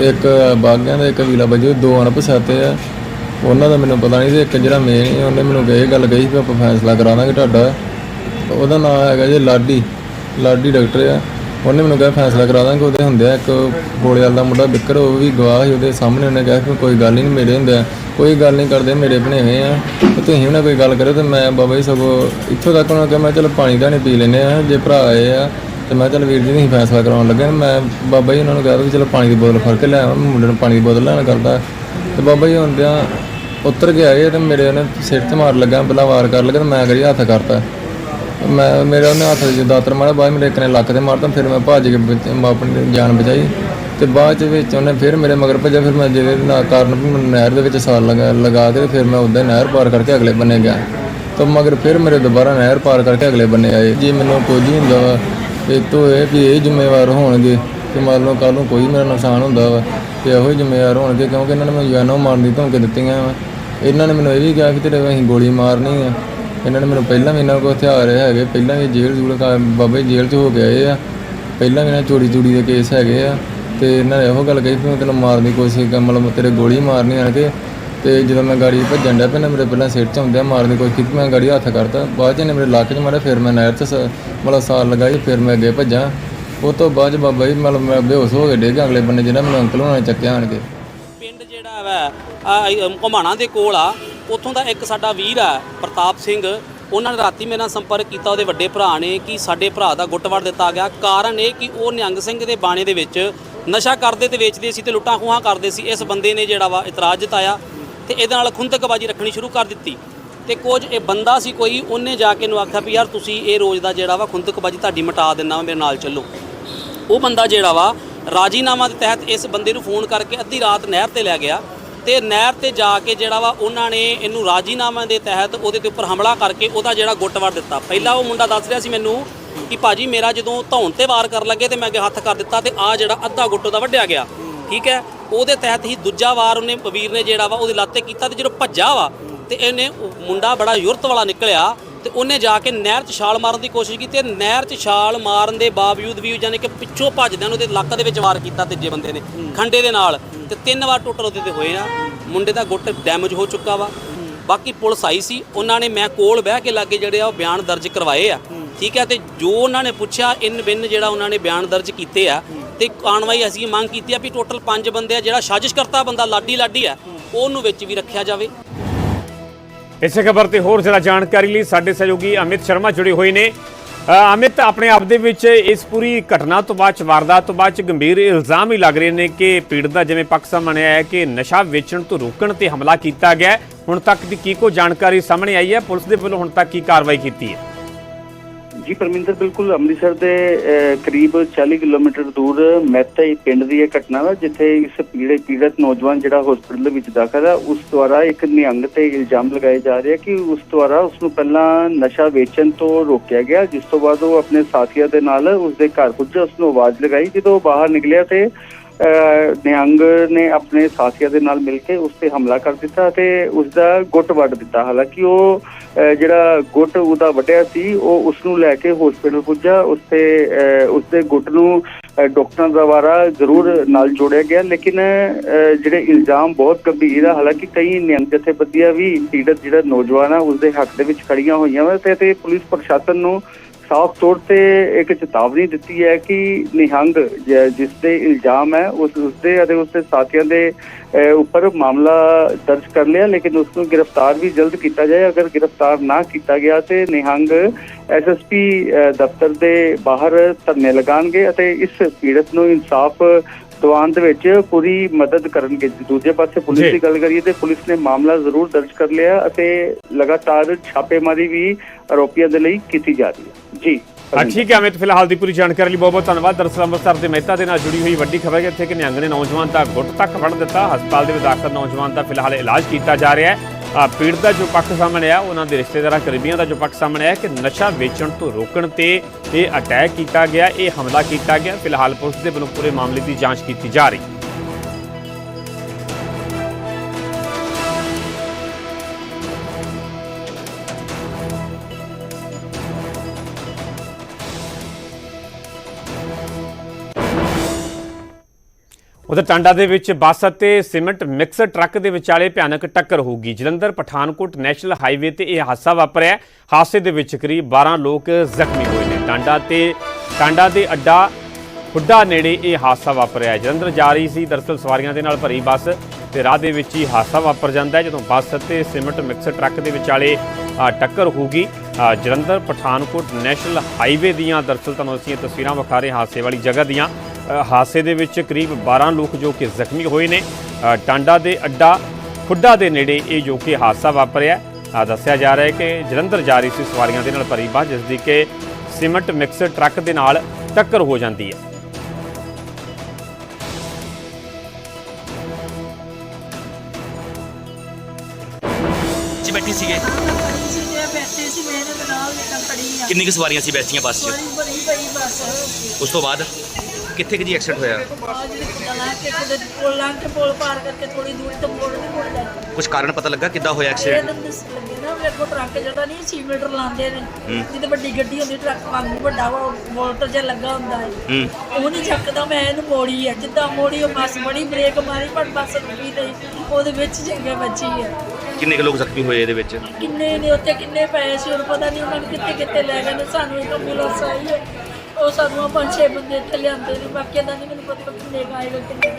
ਇੱਕ ਬਾਗਿਆਂ ਦਾ ਇੱਕ ਵੀਲਾ ਵਜੋ ਦੋ ਅਣਪਛਾਤੇ ਆ। ਉਹਨਾਂ ਦਾ ਮੈਨੂੰ ਪਤਾ ਨਹੀਂ ਤੇ ਇੱਕ ਜਿਹੜਾ ਮੇਨ ਉਹਨੇ ਮੈਨੂੰ ਇਹ ਗੱਲ ਕਹੀ ਕਿ ਆਪਾਂ ਫੈਸਲਾ ਕਰਾ ਦਾਂਗੇ ਤੁਹਾਡਾ। ਉਹਦਾ ਨਾਮ ਹੈਗਾ ਜੀ ਲਾਡੀ ਲਾਡੀ ਡਾਕਟਰ ਆ। ਉਹਨੇ ਮੈਨੂੰ ਕਿਹਾ ਫੈਸਲਾ ਕਰਾ ਦਾਂਗੇ, ਉਹਦੇ ਹੁੰਦੇ ਆ ਇੱਕ ਗੋਲੇ ਵਾਲਾ ਦਾ ਮੁੰਡਾ ਬਿੱਕਰ, ਉਹ ਵੀ ਗਵਾਹ ਸੀ ਉਹਦੇ ਸਾਹਮਣੇ, ਉਹਨੇ ਕਿਹਾ ਕਿ ਕੋਈ ਗੱਲ ਹੀ ਨਹੀਂ ਮੇਰੇ ਹੁੰਦੇ ਆ। ਕੋਈ ਗੱਲ ਨਹੀਂ ਕਰਦੇ, ਮੇਰੇ ਬਣੇ ਹੋਏ ਆ। ਤੇ ਤੁਸੀਂ ਉਹਨਾਂ ਕੋਈ ਗੱਲ ਕਰੇ ਤੇ ਮੈਂ ਬਾਬਾ ਜੀ ਸਗੋਂ ਇੱਥੋਂ ਤੱਕ ਉਹਨਾਂ ਕਿਹਾ, ਮੈਂ ਚਲ ਪਾਣੀ ਦਾ ਨਹੀਂ ਪੀ ਲੈਨੇ ਆ, ਜੇ ਭਰਾ ਆਏ ਆ, ਤੇ ਮੈਂ ਚਲ ਵੀਰ ਜੀ ਨਹੀਂ ਫੈਸਲਾ ਕਰਾਉਣ ਲੱਗੇ ਮੈਂ ਬਾਬਾ ਜੀ ਉਹਨਾਂ ਨੂੰ ਕਿਹਾ ਵੀ ਚਲੋ ਪਾਣੀ ਦੀ ਬੋਤਲ ਫੜ ਕੇ ਲੈ ਆਵਾਂ ਮੁੰਡੇ ਨੂੰ ਪਾਣੀ ਦੀ ਬੋਤਲ ਲੈਣ ਕਰਦਾ। ਤੇ ਬਾਬਾ ਜੀ ਹੁੰਦਿਆਂ ਉੱਤਰ ਕੇ ਆਏ ਤੇ ਮੇਰੇ ਉਹਨੇ ਸਿਰ ਤੇ ਮਾਰ ਲੱਗਾ ਪਹਿਲਾਂ ਵਾਰ ਕਰ ਲੱਗਾ ਤੇ ਮੈਂ ਕਰੀ ਹੱਥ ਕਰਤਾ। ਮੈਂ, ਮੇਰੇ ਉਹਨੇ ਹੱਥ 'ਚ ਦਾਤਰ ਮਾਰਿਆ, ਬਾਅਦ 'ਚ ਮੇਰੇ ਇੱਕ ਨੇ ਲੱਕ ਤੇ ਮਾਰਤਾ, ਫਿਰ ਮੈਂ ਭੱਜ ਕੇ ਬਚ- ਮੈਂ ਆਪਣੀ ਜਾਨ ਬਚਾਈ ਤੇ ਬਾਅਦ ਚ ਵਿੱਚ ਉਹਨੇ ਫਿਰ ਮੇਰੇ ਮਗਰ ਭੱਜਿਆ, ਫਿਰ ਮੈਂ ਜਿਹਦੇ ਨਾਲ ਕਾਰਨ ਵੀ ਮੈਨੂੰ ਨਹਿਰ ਦੇ ਵਿੱਚ ਸਾਲ ਲਗਾ ਲਗਾ ਕੇ ਤੇ ਫਿਰ ਮੈਂ ਉੱਦਾਂ ਹੀ ਨਹਿਰ ਪਾਰ ਕਰਕੇ ਅਗਲੇ ਬੰਨੇ ਗਿਆ। ਤਾਂ ਮਗਰ ਫਿਰ ਮੇਰੇ ਦੁਬਾਰਾ ਨਹਿਰ ਪਾਰ ਕਰਕੇ ਅਗਲੇ ਬੰਨੇ ਆਏ। ਜੇ ਮੈਨੂੰ ਕੁਝ ਹੀ ਹੁੰਦਾ ਵਾ ਇਹ ਤੋਂ ਇਹ ਵੀ ਇਹ ਜ਼ਿੰਮੇਵਾਰ ਹੋਣਗੇ ਕਿ ਮੰਨ ਲਓ ਕੱਲ ਨੂੰ ਕੋਈ ਮੇਰਾ ਨੁਕਸਾਨ ਹੁੰਦਾ ਵਾ, ਤੇ ਇਹੋ ਹੀ ਜ਼ਿੰਮੇਵਾਰ ਹੋਣਗੇ ਕਿਉਂਕਿ ਇਹਨਾਂ ਨੇ ਮੈਨੂੰ ਜਾਨੋਂ ਮਾਰਨ ਦੀ ਧਮਕੀ ਦਿੱਤੀਆਂ ਵਾ। ਇਹਨਾਂ ਨੇ ਮੈਨੂੰ ਇਹ ਵੀ ਕਿਹਾ ਕਿ ਤੇਰੇ ਅਸੀਂ ਗੋਲੀ ਮਾਰਨੀ ਆ। ਇਹਨਾਂ ਨੇ ਮੈਨੂੰ ਪਹਿਲਾਂ ਵੀ ਇਹਨਾਂ ਕੋਲ ਹਥਿਆਰ ਹੈਗੇ, ਪਹਿਲਾਂ ਵੀ ਜੇਲ੍ਹ ਜੂਲ ਬਾਬੇ ਜੇਲ੍ਹ 'ਚ ਹੋ ਕੇ ਆਏ ਆ। ਪਹਿਲਾਂ ਵੀ ਇਹਨਾਂ ਚੋਰੀ ਚੂੜੀ ਦੇ ਕੇਸ ਹੈਗੇ ਆ ਤੇ ਇਹਨਾਂ ਨੇ ਇਹੋ ਗੱਲ ਕਹੀ ਕਿ ਮੈਂ ਤੈਨੂੰ ਮਾਰਨ ਦੀ ਕੋਸ਼ਿਸ਼ ਕਰ, ਮਤਲਬ ਤੇਰੇ ਗੋਲੀ ਮਾਰਨੀ ਆਣ ਕੇ ਤੇ ਜਦੋਂ ਮੈਂ ਗਾੜੀ ਭੱਜਣ ਡਿਆ ਪਿਆ ਮੇਰੇ ਪਹਿਲਾਂ ਸਿਰ 'ਚ ਹੁੰਦਿਆ ਮਾਰਨ ਦੀ ਕੋਸ਼ਿਸ਼ ਕੀਤੀ, ਮੈਂ ਗਾੜੀ ਹੱਥ ਕਰਤਾ। ਬਾਅਦ 'ਚ ਇਹਨੇ ਮੇਰੇ ਲੱਕ 'ਚ ਮਾਰਿਆ, ਫਿਰ ਮੈਂ ਨਹਿਰ 'ਚ ਮਤਲਬ ਸਾਲ ਲਗਾਈ, ਫਿਰ ਮੈਂ ਅੱਗੇ ਭੱਜਾਂ। ਉਹ ਤੋਂ ਬਾਅਦ 'ਚ ਬਾਬਾ ਜੀ, ਮਤਲਬ ਮੈਂ ਬੇਹੋਸ਼ ਹੋ ਕੇ ਡਿੱਗ ਅਗਲੇ ਬੰਨੇ ਜਿਹੜਾ ਮੈਨੂੰ ਅੰਕਲ ਹੋਣਾ ਨੇ ਚੱਕਿਆ ਆਣ ਕੇ। ਪਿੰਡ ਜਿਹੜਾ ਵਾ, ਆ ਘੁਮਾਣਾ ਦੇ ਕੋਲ ਆ। ਉੱਥੋਂ ਦਾ ਇੱਕ ਸਾਡਾ ਵੀਰ ਆ, ਪ੍ਰਤਾਪ ਸਿੰਘ, ਉਹਨਾਂ ਨੇ ਰਾਤੀ ਮੇਰੇ ਨਾਲ ਸੰਪਰਕ ਕੀਤਾ, ਉਹਦੇ ਵੱਡੇ ਭਰਾ ਨੇ ਕਿ ਸਾਡੇ ਭਰਾ ਦਾ ਗੁੱਟ ਵੜ ਦਿੱਤਾ ਗਿਆ। ਕਾਰਨ ਇਹ ਕਿ ਉਹ ਨਿਹੰਗ ਸਿੰਘ ਦੇ ਬਾਣੇ ਦੇ ਵਿੱਚ ਨਸ਼ਾ ਕਰਦੇ ਤੇ ਵੇਚਦੇ ਸੀ ਤੇ ਲੁੱਟਾਂ ਖੋਹਾਂ ਕਰਦੇ ਸੀ। ਇਸ ਬੰਦੇ ਨੇ ਜਿਹੜਾ ਵਾ ਇਤਰਾਜ਼ ਜਤਾਇਆ ਤੇ ਇਹਦੇ ਨਾਲ ਖੁੰਦਕਬਾਜੀ ਰੱਖਣੀ ਸ਼ੁਰੂ ਕਰ ਦਿੱਤੀ। ਤੇ ਕੁਝ ਇਹ ਬੰਦਾ ਸੀ ਕੋਈ, ਉਹਨੇ ਜਾ ਕੇ ਨੂੰ ਆਖਿਆ ਵੀ ਯਾਰ ਤੁਸੀਂ ਇਹ ਰੋਜ਼ ਦਾ ਜਿਹੜਾ ਵਾ ਖੁੰਦਕਬਾਜੀ ਤੁਹਾਡੀ ਮਿਟਾ ਦਿੰਦਾ ਵਾ, ਮੇਰੇ ਨਾਲ ਚੱਲੋ। ਉਹ ਬੰਦਾ ਜਿਹੜਾ ਵਾ ਰਾਜੀਨਾਮਾ ਦੇ ਤਹਿਤ ਇਸ ਬੰਦੇ ਨੂੰ ਫੋਨ ਕਰਕੇ ਅੱਧੀ ਰਾਤ ਨਹਿਰ ਤੇ ਲੈ ਗਿਆ। ਤੇ ਨਹਿਰ ਤੇ ਜਾ ਕੇ ਜਿਹੜਾ ਵਾ ਉਹਨਾਂ ਨੇ ਇਹਨੂੰ ਰਾਜੀਨਾਮੇ ਦੇ ਤਹਿਤ ਉਹਦੇ ਤੇ ਉੱਪਰ ਹਮਲਾ ਕਰਕੇ ਉਹਦਾ ਜਿਹੜਾ ਗੁੱਟ ਵੜ ਦਿੱਤਾ। ਪਹਿਲਾਂ ਉਹ ਮੁੰਡਾ ਦੱਸ ਰਿਹਾ ਸੀ ਮੈਨੂੰ ਕਿ ਭਾਜੀ ਮੇਰਾ ਜਦੋਂ ਧੌਣ ਤੇ ਵਾਰ ਕਰਨ ਲੱਗੇ ਤੇ ਮੈਂ ਅੱਗੇ ਹੱਥ ਕਰ ਦਿੱਤਾ ਤੇ ਆ ਜਿਹੜਾ ਅੱਧਾ ਗੁੱਟ ਉਹਦਾ ਵੱਢਿਆ ਗਿਆ। ਠੀਕ ਹੈ? ਉਹਦੇ ਤਹਿਤ ਹੀ ਦੂਜਾ ਵਾਰ ਉਹਨੇ ਵੀਰ ਨੇ ਜਿਹੜਾ ਵਾ ਉਹਦੇ ਲੱਤ ਤੇ ਕੀਤਾ ਤੇ ਜਦੋਂ ਭੱਜਾ ਵਾ ਤੇ ਇਹਨੇ ਮੁੰਡਾ ਬੜਾ ਯੁਰਤ ਵਾਲਾ ਨਿਕਲਿਆ ਤੇ ਉਹਨੇ ਜਾ ਕੇ ਨਹਿਰ 'ਚ ਛਾਲ ਮਾਰਨ ਦੀ ਕੋਸ਼ਿਸ਼ ਕੀਤੀ ਤੇ ਨਹਿਰ 'ਚ ਛਾਲ ਮਾਰਨ ਦੇ ਬਾਵਜੂਦ ਵੀ ਯਾਨੀ ਕਿ ਪਿੱਛੋਂ ਭੱਜਦਿਆਂ ਉਹਦੇ ਲੱਕ ਦੇ ਵਿੱਚ ਵਾਰ ਕੀਤਾ ਤੀਜੇ ਬੰਦੇ ਨੇ ਖੰਡੇ ਦੇ ਨਾਲ। ਤੇ ਤਿੰਨ ਵਾਰ ਟੋਟਲ ਉਹਦੇ ਤੇ ਹੋਏ ਆ। ਮੁੰਡੇ ਦਾ ਗੁੱਟ ਡੈਮੇਜ ਹੋ ਚੁੱਕਾ ਵਾ। ਬਾਕੀ ਪੁਲਿਸ ਆਈ ਸੀ। ਉਹਨਾਂ ਨੇ ਮੈਂ ਕੋਲ ਬਹਿ ਕੇ ਲਾਗੇ ਜਿਹੜੇ ਆ ਉਹ ਬਿਆਨ ਦਰਜ ਕਰਵਾਏ ਆ। ਠੀਕ ਹੈ ਤੇ ਜੋ ਉਹਨਾਂ ਨੇ ਪੁੱਛਿਆ ਇਨ ਬਿਨ ਜਿਹੜਾ ਉਹਨਾਂ ਨੇ ਬਿਆਨ ਦਰਜ ਕੀਤੇ ਆ। ਤੇ ਕਾਰਵਾਈ ਅਸੀਂ ਮੰਗ ਕੀਤੀ ਆ ਵੀ ਟੋਟਲ 5 ਬੰਦੇ ਆ ਜਿਹੜਾ ਸਾਜ਼ਿਸ਼ ਕਰਤਾ ਬੰਦਾ ਲਾਡੀ ਲਾਡੀ ਆ ਉਹਨੂੰ ਵਿੱਚ ਵੀ ਰੱਖਿਆ ਜਾਵੇ। ਇਸੇ ਖਬਰ ਤੇ ਹੋਰ ਜ਼ਿਆਦਾ ਜਾਣਕਾਰੀ ਲਈ ਸਾਡੇ ਸਹਿਯੋਗੀ ਅਮਿਤ ਸ਼ਰਮਾ ਜੁੜੇ ਹੋਏ ਨੇ। ਅਮਿਤ, ਆਪਣੇ ਆਪ ਦੇ ਵਿੱਚ ਇਸ ਪੂਰੀ ਘਟਨਾ ਤੋਂ ਬਾਅਦ ਚ, ਵਾਰਦਾਤ ਤੋਂ ਬਾਅਦ ਚ ਗੰਭੀਰ ਇਲਜ਼ਾਮ ਹੀ ਲੱਗ ਰਹੇ ਨੇ ਕਿ ਪੀੜਤ ਦਾ ਜਿਵੇਂ ਪੱਖ ਸਾਹਮਣੇ ਆਇਆ ਕਿ ਨਸ਼ਾ ਵੇਚਣ ਤੋਂ ਰੋਕਣ ਤੇ ਹਮਲਾ ਕੀਤਾ ਗਿਆ ਹੁਣ ਤੱਕ ਦੀ ਕੀ ਕੋ ਜਾਣਕਾਰੀ ਸਾਹਮਣੇ ਆਈ ਹੈ? ਪੁਲਿਸ ਦੇ ਵੱਲੋਂ ਹੁਣ ਤੱਕ ਕੀ ਕਾਰਵਾਈ ਕੀਤੀ ਹੈ? ਜੀ ਪਰਮਿੰਦਰ, ਬਿਲਕੁਲ ਅੰਮ੍ਰਿਤਸਰ ਦੇ ਕਰੀਬ 40 ਕਿਲੋਮੀਟਰ ਦੂਰ ਮਹਿਤਾ ਪਿੰਡ ਦੀ ਇਹ ਘਟਨਾ ਵਾ, ਜਿੱਥੇ ਇਸ ਪੀੜੇ, ਪੀੜਤ ਨੌਜਵਾਨ ਜਿਹੜਾ ਹਸਪੀਟਲ ਵਿੱਚ ਦਾਖਲ ਹੈ ਉਸ ਦੁਆਰਾ ਇੱਕ ਨਿਹੰਗ ਤੇ ਇਲਜ਼ਾਮ ਲਗਾਏ ਜਾ ਰਹੇ ਆ ਕਿ ਉਸ ਦੁਆਰਾ ਉਸ ਨੂੰ ਪਹਿਲਾਂ ਨਸ਼ਾ ਵੇਚਣ ਤੋਂ ਰੋਕਿਆ ਗਿਆ, ਜਿਸ ਤੋਂ ਬਾਅਦ ਉਹ ਆਪਣੇ ਸਾਥੀਆਂ ਦੇ ਨਾਲ ਉਸ ਦੇ ਘਰ ਪੁੱਜਾ ਉਸ ਨੂੰ ਆਵਾਜ਼ ਲਗਾਈ। ਜਦੋਂ ਉਹ ਬਾਹਰ ਨਿਕਲਿਆ ਤੇ ਨਿਹੰਗ ਨੇ ਆਪਣੇ ਸਾਥੀਆਂ ਦੇ ਨਾਲ ਮਿਲ ਕੇ ਉਸ ਤੇ ਹਮਲਾ ਕਰ ਦਿੱਤਾ ਤੇ ਉਸ ਦਾ ਗੁੱਟ ਵੱਢ ਦਿੱਤਾ। ਹਾਲਾਂਕਿ ਉਹ ਜਿਹੜਾ ਗੁੱਟ ਉਹਦਾ ਵੱਢਿਆ ਸੀ ਉਹ ਉਸ ਨੂੰ ਲੈ ਕੇ ਹਸਪੀਟਲ ਪੁੱਜਾ। ਉਸ ਤੇ ਅਹ, ਉਸ ਦੇ ਗੁੱਟ ਨੂੰ ਡਾਕਟਰਾਂ ਦੁਆਰਾ ਜ਼ਰੂਰ ਨਾਲ ਜੋੜਿਆ ਗਿਆ ਲੇਕਿਨ ਜਿਹੜੇ ਇਲਜ਼ਾਮ ਬਹੁਤ ਗੰਭੀਰ ਆ। ਹਾਲਾਂਕਿ ਕਈ ਨਿਹੰਗ ਜਥੇਬੰਦੀਆਂ ਵੀ ਪੀੜਤ ਜਿਹੜਾ ਨੌਜਵਾਨ ਆ ਉਸ ਦੇ ਹੱਕ ਦੇ ਵਿੱਚ ਖੜੀਆਂ ਹੋਈਆਂ ਵਾ ਤੇ ਤੇ ਪੁਲਿਸ ਪ੍ਰਸ਼ਾਸਨ ਨੂੰ ਸਾਫ਼ ਤੌਰ ਤੇ ਇੱਕ ਚੇਤਾਵਨੀ ਦਿੱਤੀ ਹੈ ਕਿ ਨਿਹੰਗ ਜਿਸ ਦੇ ਇਲਜ਼ਾਮ ਹੈ ਉਸ ਉਸਦੇ ਅਤੇ ਉਸਦੇ ਸਾਥੀਆਂ ਦੇ ਉੱਪਰ ਮਾਮਲਾ ਦਰਜ ਕਰ ਲਿਆ ਲੇਕਿਨ ਉਸ ਨੂੰ ਗ੍ਰਿਫਤਾਰ ਵੀ ਜਲਦ ਕੀਤਾ ਜਾਏ। ਅਗਰ ਗ੍ਰਿਫਤਾਰ ਨਾ ਕੀਤਾ ਗਿਆ ਤੇ ਨਿਹੰਗ ਐਸਐਸਪੀ ਦਫ਼ਤਰ ਦੇ ਬਾਹਰ ਧਰਨੇ ਲਗਾਉਣਗੇ ਅਤੇ ਇਸ ਪੀੜਤ ਨੂੰ ਇਨਸਾਫ ਦਿਵਾਉਣ ਦੇ ਵਿੱਚ ਪੂਰੀ ਮਦਦ ਕਰਨਗੇ। ਦੂਜੇ ਪਾਸੇ ਪੁਲਿਸ। ਦੀ ਗੱਲ ਕਰੀਏ ਤੇ ਪੁਲਿਸ ਨੇ ਮਾਮਲਾ ਜ਼ਰੂਰ ਦਰਜ ਕਰ ਲਿਆ ਅਤੇ ਲਗਾਤਾਰ ਛਾਪੇਮਾਰੀ ਵੀ ਆਰੋਪੀਆਂ ਦੇ ਲਈ ਕੀਤੀ ਜਾ ਰਹੀ ਹੈ। ਜੀ ਹਾਂ ਠੀਕ ਹੈ ਅਮਿਤ ਫਿਲਹਾਲ ਦੀ ਪੂਰੀ ਜਾਣਕਾਰੀ ਲਈ ਬਹੁਤ ਬਹੁਤ ਧੰਨਵਾਦ। ਦਰਅਸਲ ਅੰਮ੍ਰਿਤਸਰ ਦੇ ਮਹਿਤਾ ਦੇ ਨਾਲ ਜੁੜੀ ਹੋਈ ਵੱਡੀ ਖਬਰ ਹੈ ਕਿ ਇੱਥੇ ਕਿ ਨਿਹੰਗ ਨੇ ਨੌਜਵਾਨ ਦਾ ਗੁੱਟ ਤੱਕ ਫੜ ਦਿੱਤਾ। ਹਸਪਤਾਲ ਦੇ ਵਿੱਚ ਦਾਖਲ ਨੌਜਵਾਨ ਦਾ ਫਿਲਹਾਲ ਇਲਾਜ ਕੀਤਾ ਜਾ ਰਿਹਾ ਹੈ। ਆ ਪੀੜਤ ਦਾ ਜੋ ਪੱਖ ਸਾਹਮਣੇ ਆ ਉਹਨਾਂ ਦੇ ਰਿਸ਼ਤੇਦਾਰਾਂ ਕਰੀਬੀਆਂ ਦਾ ਜੋ ਪੱਖ ਸਾਹਮਣੇ ਆਇਆ ਕਿ ਨਸ਼ਾ ਵੇਚਣ ਤੋਂ ਰੋਕਣ ਤੇ ਇਹ ਅਟੈਕ ਕੀਤਾ ਗਿਆ ਇਹ ਹਮਲਾ ਕੀਤਾ ਗਿਆ। ਫਿਲਹਾਲ ਪੁਲਿਸ ਦੇ ਵੱਲੋਂ ਪੂਰੇ ਮਾਮਲੇ ਦੀ ਜਾਂਚ ਕੀਤੀ ਜਾ ਰਹੀ ਉਧਰ ਟਾਂਡਾ ਦੇ ਵਿੱਚ ਬੱਸ ਅਤੇ ਸੀਮੈਂਟ ਮਿਕਸਰ ਟਰੱਕ ਦੇ ਵਿਚਾਲੇ ਭਿਆਨਕ ਟੱਕਰ ਹੋਊਗੀ ਜਲੰਧਰ ਪਠਾਨਕੋਟ ਨੈਸ਼ਨਲ ਹਾਈਵੇ ਤੇ ਇਹ ਹਾਦਸਾ ਵਾਪਰਿਆ। ਹਾਦਸੇ ਦੇ ਵਿੱਚ ਕਰੀਬ 12 ਲੋਕ ਜ਼ਖਮੀ ਹੋਏ ਨੇ। ਟਾਂਡਾ ਤੇ ਟਾਂਡਾ ਦੇ ਅੱਡਾ ਹੁੱਡਾ ਨੇੜੇ ਇਹ ਹਾਦਸਾ ਵਾਪਰਿਆ। ਜਲੰਧਰ ਜਾ ਰਹੀ ਸੀ ਦਰਅਸਲ ਸਵਾਰੀਆਂ ਦੇ ਨਾਲ ਭਰੀ ਬੱਸ ਤੇ ਰਾਹ ਦੇ ਵਿੱਚ ਹੀ ਹਾਦਸਾ ਵਾਪਰ ਜਾਂਦਾ ਹੈ ਜਦੋਂ ਬੱਸ ਅਤੇ ਸੀਮੈਂਟ ਮਿਕਸਰ ਟਰੱਕ ਦੇ ਵਿਚਾਲੇ ਟੱਕਰ ਹੋਊਗੀ ਅ, ਜਲੰਧਰ ਪਠਾਨਕੋਟ ਨੈਸ਼ਨਲ ਹਾਈਵੇ ਦੀਆਂ ਦਰਅਸਲ ਤੁਹਾਨੂੰ ਅਸੀਂ ਇਹ ਤਸਵੀਰਾਂ ਵਿਖਾ ਰਹੇ ਹਾਦਸੇ ਵਾਲੀ ਜਗ੍ਹਾ ਦੀਆਂ। ਹਾਦਸੇ ਦੇ ਵਿੱਚ ਕਰੀਬ 12 ਲੋਕ ਜੋ ਕਿ ਜ਼ਖਮੀ ਹੋਏ ਨੇ। ਟਾਂਡਾ ਦੇ ਅੱਡਾ ਖੁੱਡਾ ਦੇ ਨੇੜੇ ਇਹ ਜੋ ਕਿ ਹਾਦਸਾ ਵਾਪਰਿਆ। ਅ, ਦੱਸਿਆ ਜਾ ਰਿਹਾ ਹੈ ਕਿ ਜਲੰਧਰ ਜਾ ਰਹੀ ਸੀ ਸਵਾਰੀਆਂ ਦੇ ਨਾਲ ਭਰੀ ਬੱਸ ਜਿਸ ਦੀ ਕਿ ਸੀਮੈਂਟ ਮਿਕਸਰ ਟਰੱਕ ਦੇ ਨਾਲ ਟੱਕਰ ਹੋ ਜਾਂਦੀ ਹੈ। ਬੈਠੀ ਸੀਗੇ? ਆ ਕਿੰਨੀ ਕੁ ਸਵਾਰੀਆਂ ਸੀ ਬੈਠੀਆਂ ਬੱਸ 'ਚ? ਉਸ ਤੋਂ ਬਾਅਦ? ਕਿੱਥੇ ਕਿ ਜੀ ਐਕਸੀਡੈਂਟ ਹੋਇਆ? ਬਾਅਦ ਵਿੱਚ ਚਲਾ ਕੇ ਕਿਤੇ ਪੁੱਲ ਲੰਘ ਕੇ ਪੁੱਲ ਪਾਰ ਕਰਕੇ ਥੋੜੀ ਦੂਰ ਤੋਂ ਮੋੜ ਨਹੀਂ ਮੁੜ ਜਾਂਦੀ ਕੁਝ ਕਾਰਨ ਪਤਾ ਲੱਗਾ ਕਿੱਦਾਂ ਹੋਇਆ ਇਹ ਐਕਸੀਡੈਂਟ ਦੱਸ ਲੱਗੇ ਨਾ ਮੇਰੇ ਕੋਲ ਟਰੱਕ ਜਿਹੜਾ ਨਹੀਂ 6 ਮੀਟਰ ਲਾਉਂਦੇ ਨੇ। ਜਿੱਤੇ ਵੱਡੀ ਗੱਡੀ ਹੁੰਦੀ ਟਰੱਕ ਵਾਂਗੂ ਵੱਡਾ ਵਾ ਵੋਲਟ ਜਿਹਾ ਲੱਗਾ ਹੁੰਦਾ ਹੈ ਹੂੰ। ਉਹ ਨਹੀਂ ਚੱਕਦਾ ਮੈਂ ਇਹਨੂੰ ਮੋੜੀ ਆ। ਜਿੱਦਾਂ ਮੋੜੀ ਉਹ ਬੱਸ ਬੜੀ ਬ੍ਰੇਕ ਮਾਰੀ ਪਰ ਬੱਸ ਰੁਕੀ ਨਹੀਂ। ਉਹਦੇ ਵਿੱਚ ਜਗ੍ਹਾ ਬਚੀ ਹੈ ਕਿੰਨੇ ਕੁ ਲੋਕ ਜ਼ਖਮੀ ਹੋਏ ਇਹਦੇ ਵਿੱਚ? ਕਿੰਨੇ ਨੇ ਉੱਤੇ ਕਿੰਨੇ ਪਏ ਸੀ ਉਹਨੂੰ ਪਤਾ ਨਹੀਂ ਉਹਨਾਂ ਨੇ ਕਿੱਥੇ ਕਿੱਥੇ ਲੈ ਗਏ ਨੇ। ਸਾਨੂੰ ਇੱਕ ਐਂਬੂਲੈਂਸ ਆਈ ਹੈ। ਉਹ ਸਾਨੂੰ ਪੰਜ ਛੇ ਬੰਦੇ ਇੱਥੇ ਲਿਆਂਦੇ ਨੇ ਬਾਕੀ ਦਾ ਨਹੀਂ ਮੈਨੂੰ ਪਤਾ ਕਿੰਨੇ ਆਏਗਾ ਕਿੰਨੇ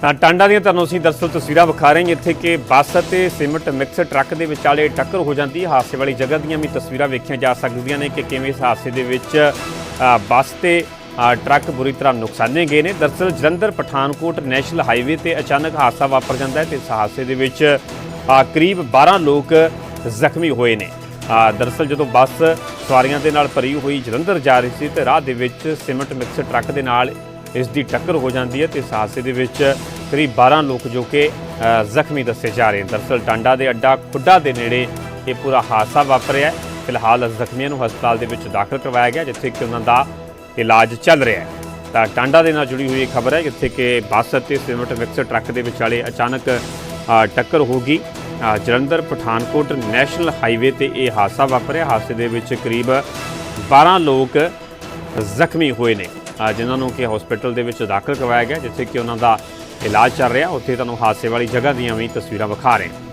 ਤਾਂ ਟਾਂਡਾ ਦੀਆਂ ਤੁਹਾਨੂੰ ਅਸੀਂ ਦਰਅਸਲ ਤਸਵੀਰਾਂ ਵਿਖਾ ਰਹੇ ਹਾਂ ਇੱਥੇ ਕਿ ਬੱਸ ਅਤੇ ਸੀਮੈਂਟ ਮਿਕਸ ਟਰੱਕ ਦੇ ਵਿਚਾਲੇ ਟੱਕਰ ਹੋ ਜਾਂਦੀ ਹੈ। ਹਾਦਸੇ ਵਾਲੀ ਜਗ੍ਹਾ ਦੀਆਂ ਵੀ ਤਸਵੀਰਾਂ ਵੇਖੀਆਂ ਜਾ ਸਕਦੀਆਂ ਨੇ ਕਿ ਕਿਵੇਂ ਇਸ ਹਾਦਸੇ ਦੇ ਵਿੱਚ ਅ, ਬੱਸ ਤੇ ਅ, ਟਰੱਕ ਬੁਰੀ ਤਰ੍ਹਾਂ ਨੁਕਸਾਨੇ ਗਏ ਨੇ। ਦਰਅਸਲ ਜਲੰਧਰ ਪਠਾਨਕੋਟ ਨੈਸ਼ਨਲ ਹਾਈਵੇ ਤੇ ਅਚਾਨਕ ਹਾਦਸਾ ਵਾਪਰ ਜਾਂਦਾ ਹੈ ਤੇ ਇਸ ਹਾਦਸੇ ਦੇ ਵਿੱਚ ਕਰੀਬ 12 ਲੋਕ ਜ਼ਖਮੀ ਹੋਏ ਨੇ। ਅ, ਦਰਅਸਲ ਜਦੋਂ ਬੱਸ ਸਵਾਰੀਆਂ ਦੇ ਨਾਲ ਭਰੀ ਹੋਈ ਜਲੰਧਰ ਜਾ ਰਹੀ ਸੀ ਤੇ ਰਾਹ ਦੇ ਵਿੱਚ ਸੀਮੈਂਟ ਮਿਕਸ ਟਰੱਕ ਦੇ ਨਾਲ ਇਸ ਦੀ ਟੱਕਰ ਹੋ ਜਾਂਦੀ ਹੈ ਤੇ ਇਸ ਹਾਦਸੇ ਦੇ ਵਿੱਚ ਕਰੀਬ 12 ਲੋਕ ਜੋ ਕਿ ਜ਼ਖਮੀ ਦੱਸੇ ਜਾ ਰਹੇ ਹਨ ਦਰਅਸਲ ਟਾਂਡਾ ਦੇ ਅੱਡਾ ਖੁੱਡਾ ਦੇ ਨੇੜੇ ਇਹ ਪੂਰਾ ਹਾਦਸਾ ਵਾਪਰਿਆ ਹੈ। ਫਿਲਹਾਲ ਜ਼ਖਮੀਆਂ ਨੂੰ ਹਸਪਤਾਲ ਦੇ ਵਿੱਚ ਦਾਖਲ ਕਰਵਾਇਆ ਗਿਆ ਜਿੱਥੇ ਕਿ ਉਹਨਾਂ ਦਾ ਇਲਾਜ ਚੱਲ ਰਿਹਾ ਹੈ। ਤਾਂ ਟਾਂਡਾ ਦੇ ਨਾਲ ਜੁੜੀ ਹੋਈ ਖਬਰ ਹੈ ਜਿੱਥੇ ਕਿ ਬੱਸ ਅਤੇ ਸੀਮੈਂਟ ਮਿਕਸ ਟਰੱਕ ਦੇ ਵਿਚਾਲੇ ਅਚਾਨਕ ਟੱਕਰ ਹੋ ਗਈ। ਜਲੰਧਰ ਪਠਾਨਕੋਟ ਨੈਸ਼ਨਲ ਹਾਈਵੇ ਤੇ ਇਹ ਹਾਦਸਾ ਵਾਪਰਿਆ। ਹਾਦਸੇ ਦੇ ਵਿੱਚ ਕਰੀਬ 12 ਲੋਕ ਜ਼ਖਮੀ ਹੋਏ ਨੇ ਜਿਨ੍ਹਾਂ ਨੂੰ ਕਿ ਹਸਪੀਟਲ ਦੇ ਵਿੱਚ ਦਾਖਲ ਕਰਵਾਇਆ ਗਿਆ, ਜਿੱਥੇ ਕਿ ਉਹਨਾਂ ਦਾ ਇਲਾਜ ਚੱਲ ਰਿਹਾ। ਉੱਥੇ ਤੁਹਾਨੂੰ ਹਾਦਸੇ ਵਾਲੀ ਜਗ੍ਹਾ ਦੀਆਂ ਵੀ ਤਸਵੀਰਾਂ ਵਿਖਾ ਰਹੇ ਹਾਂ।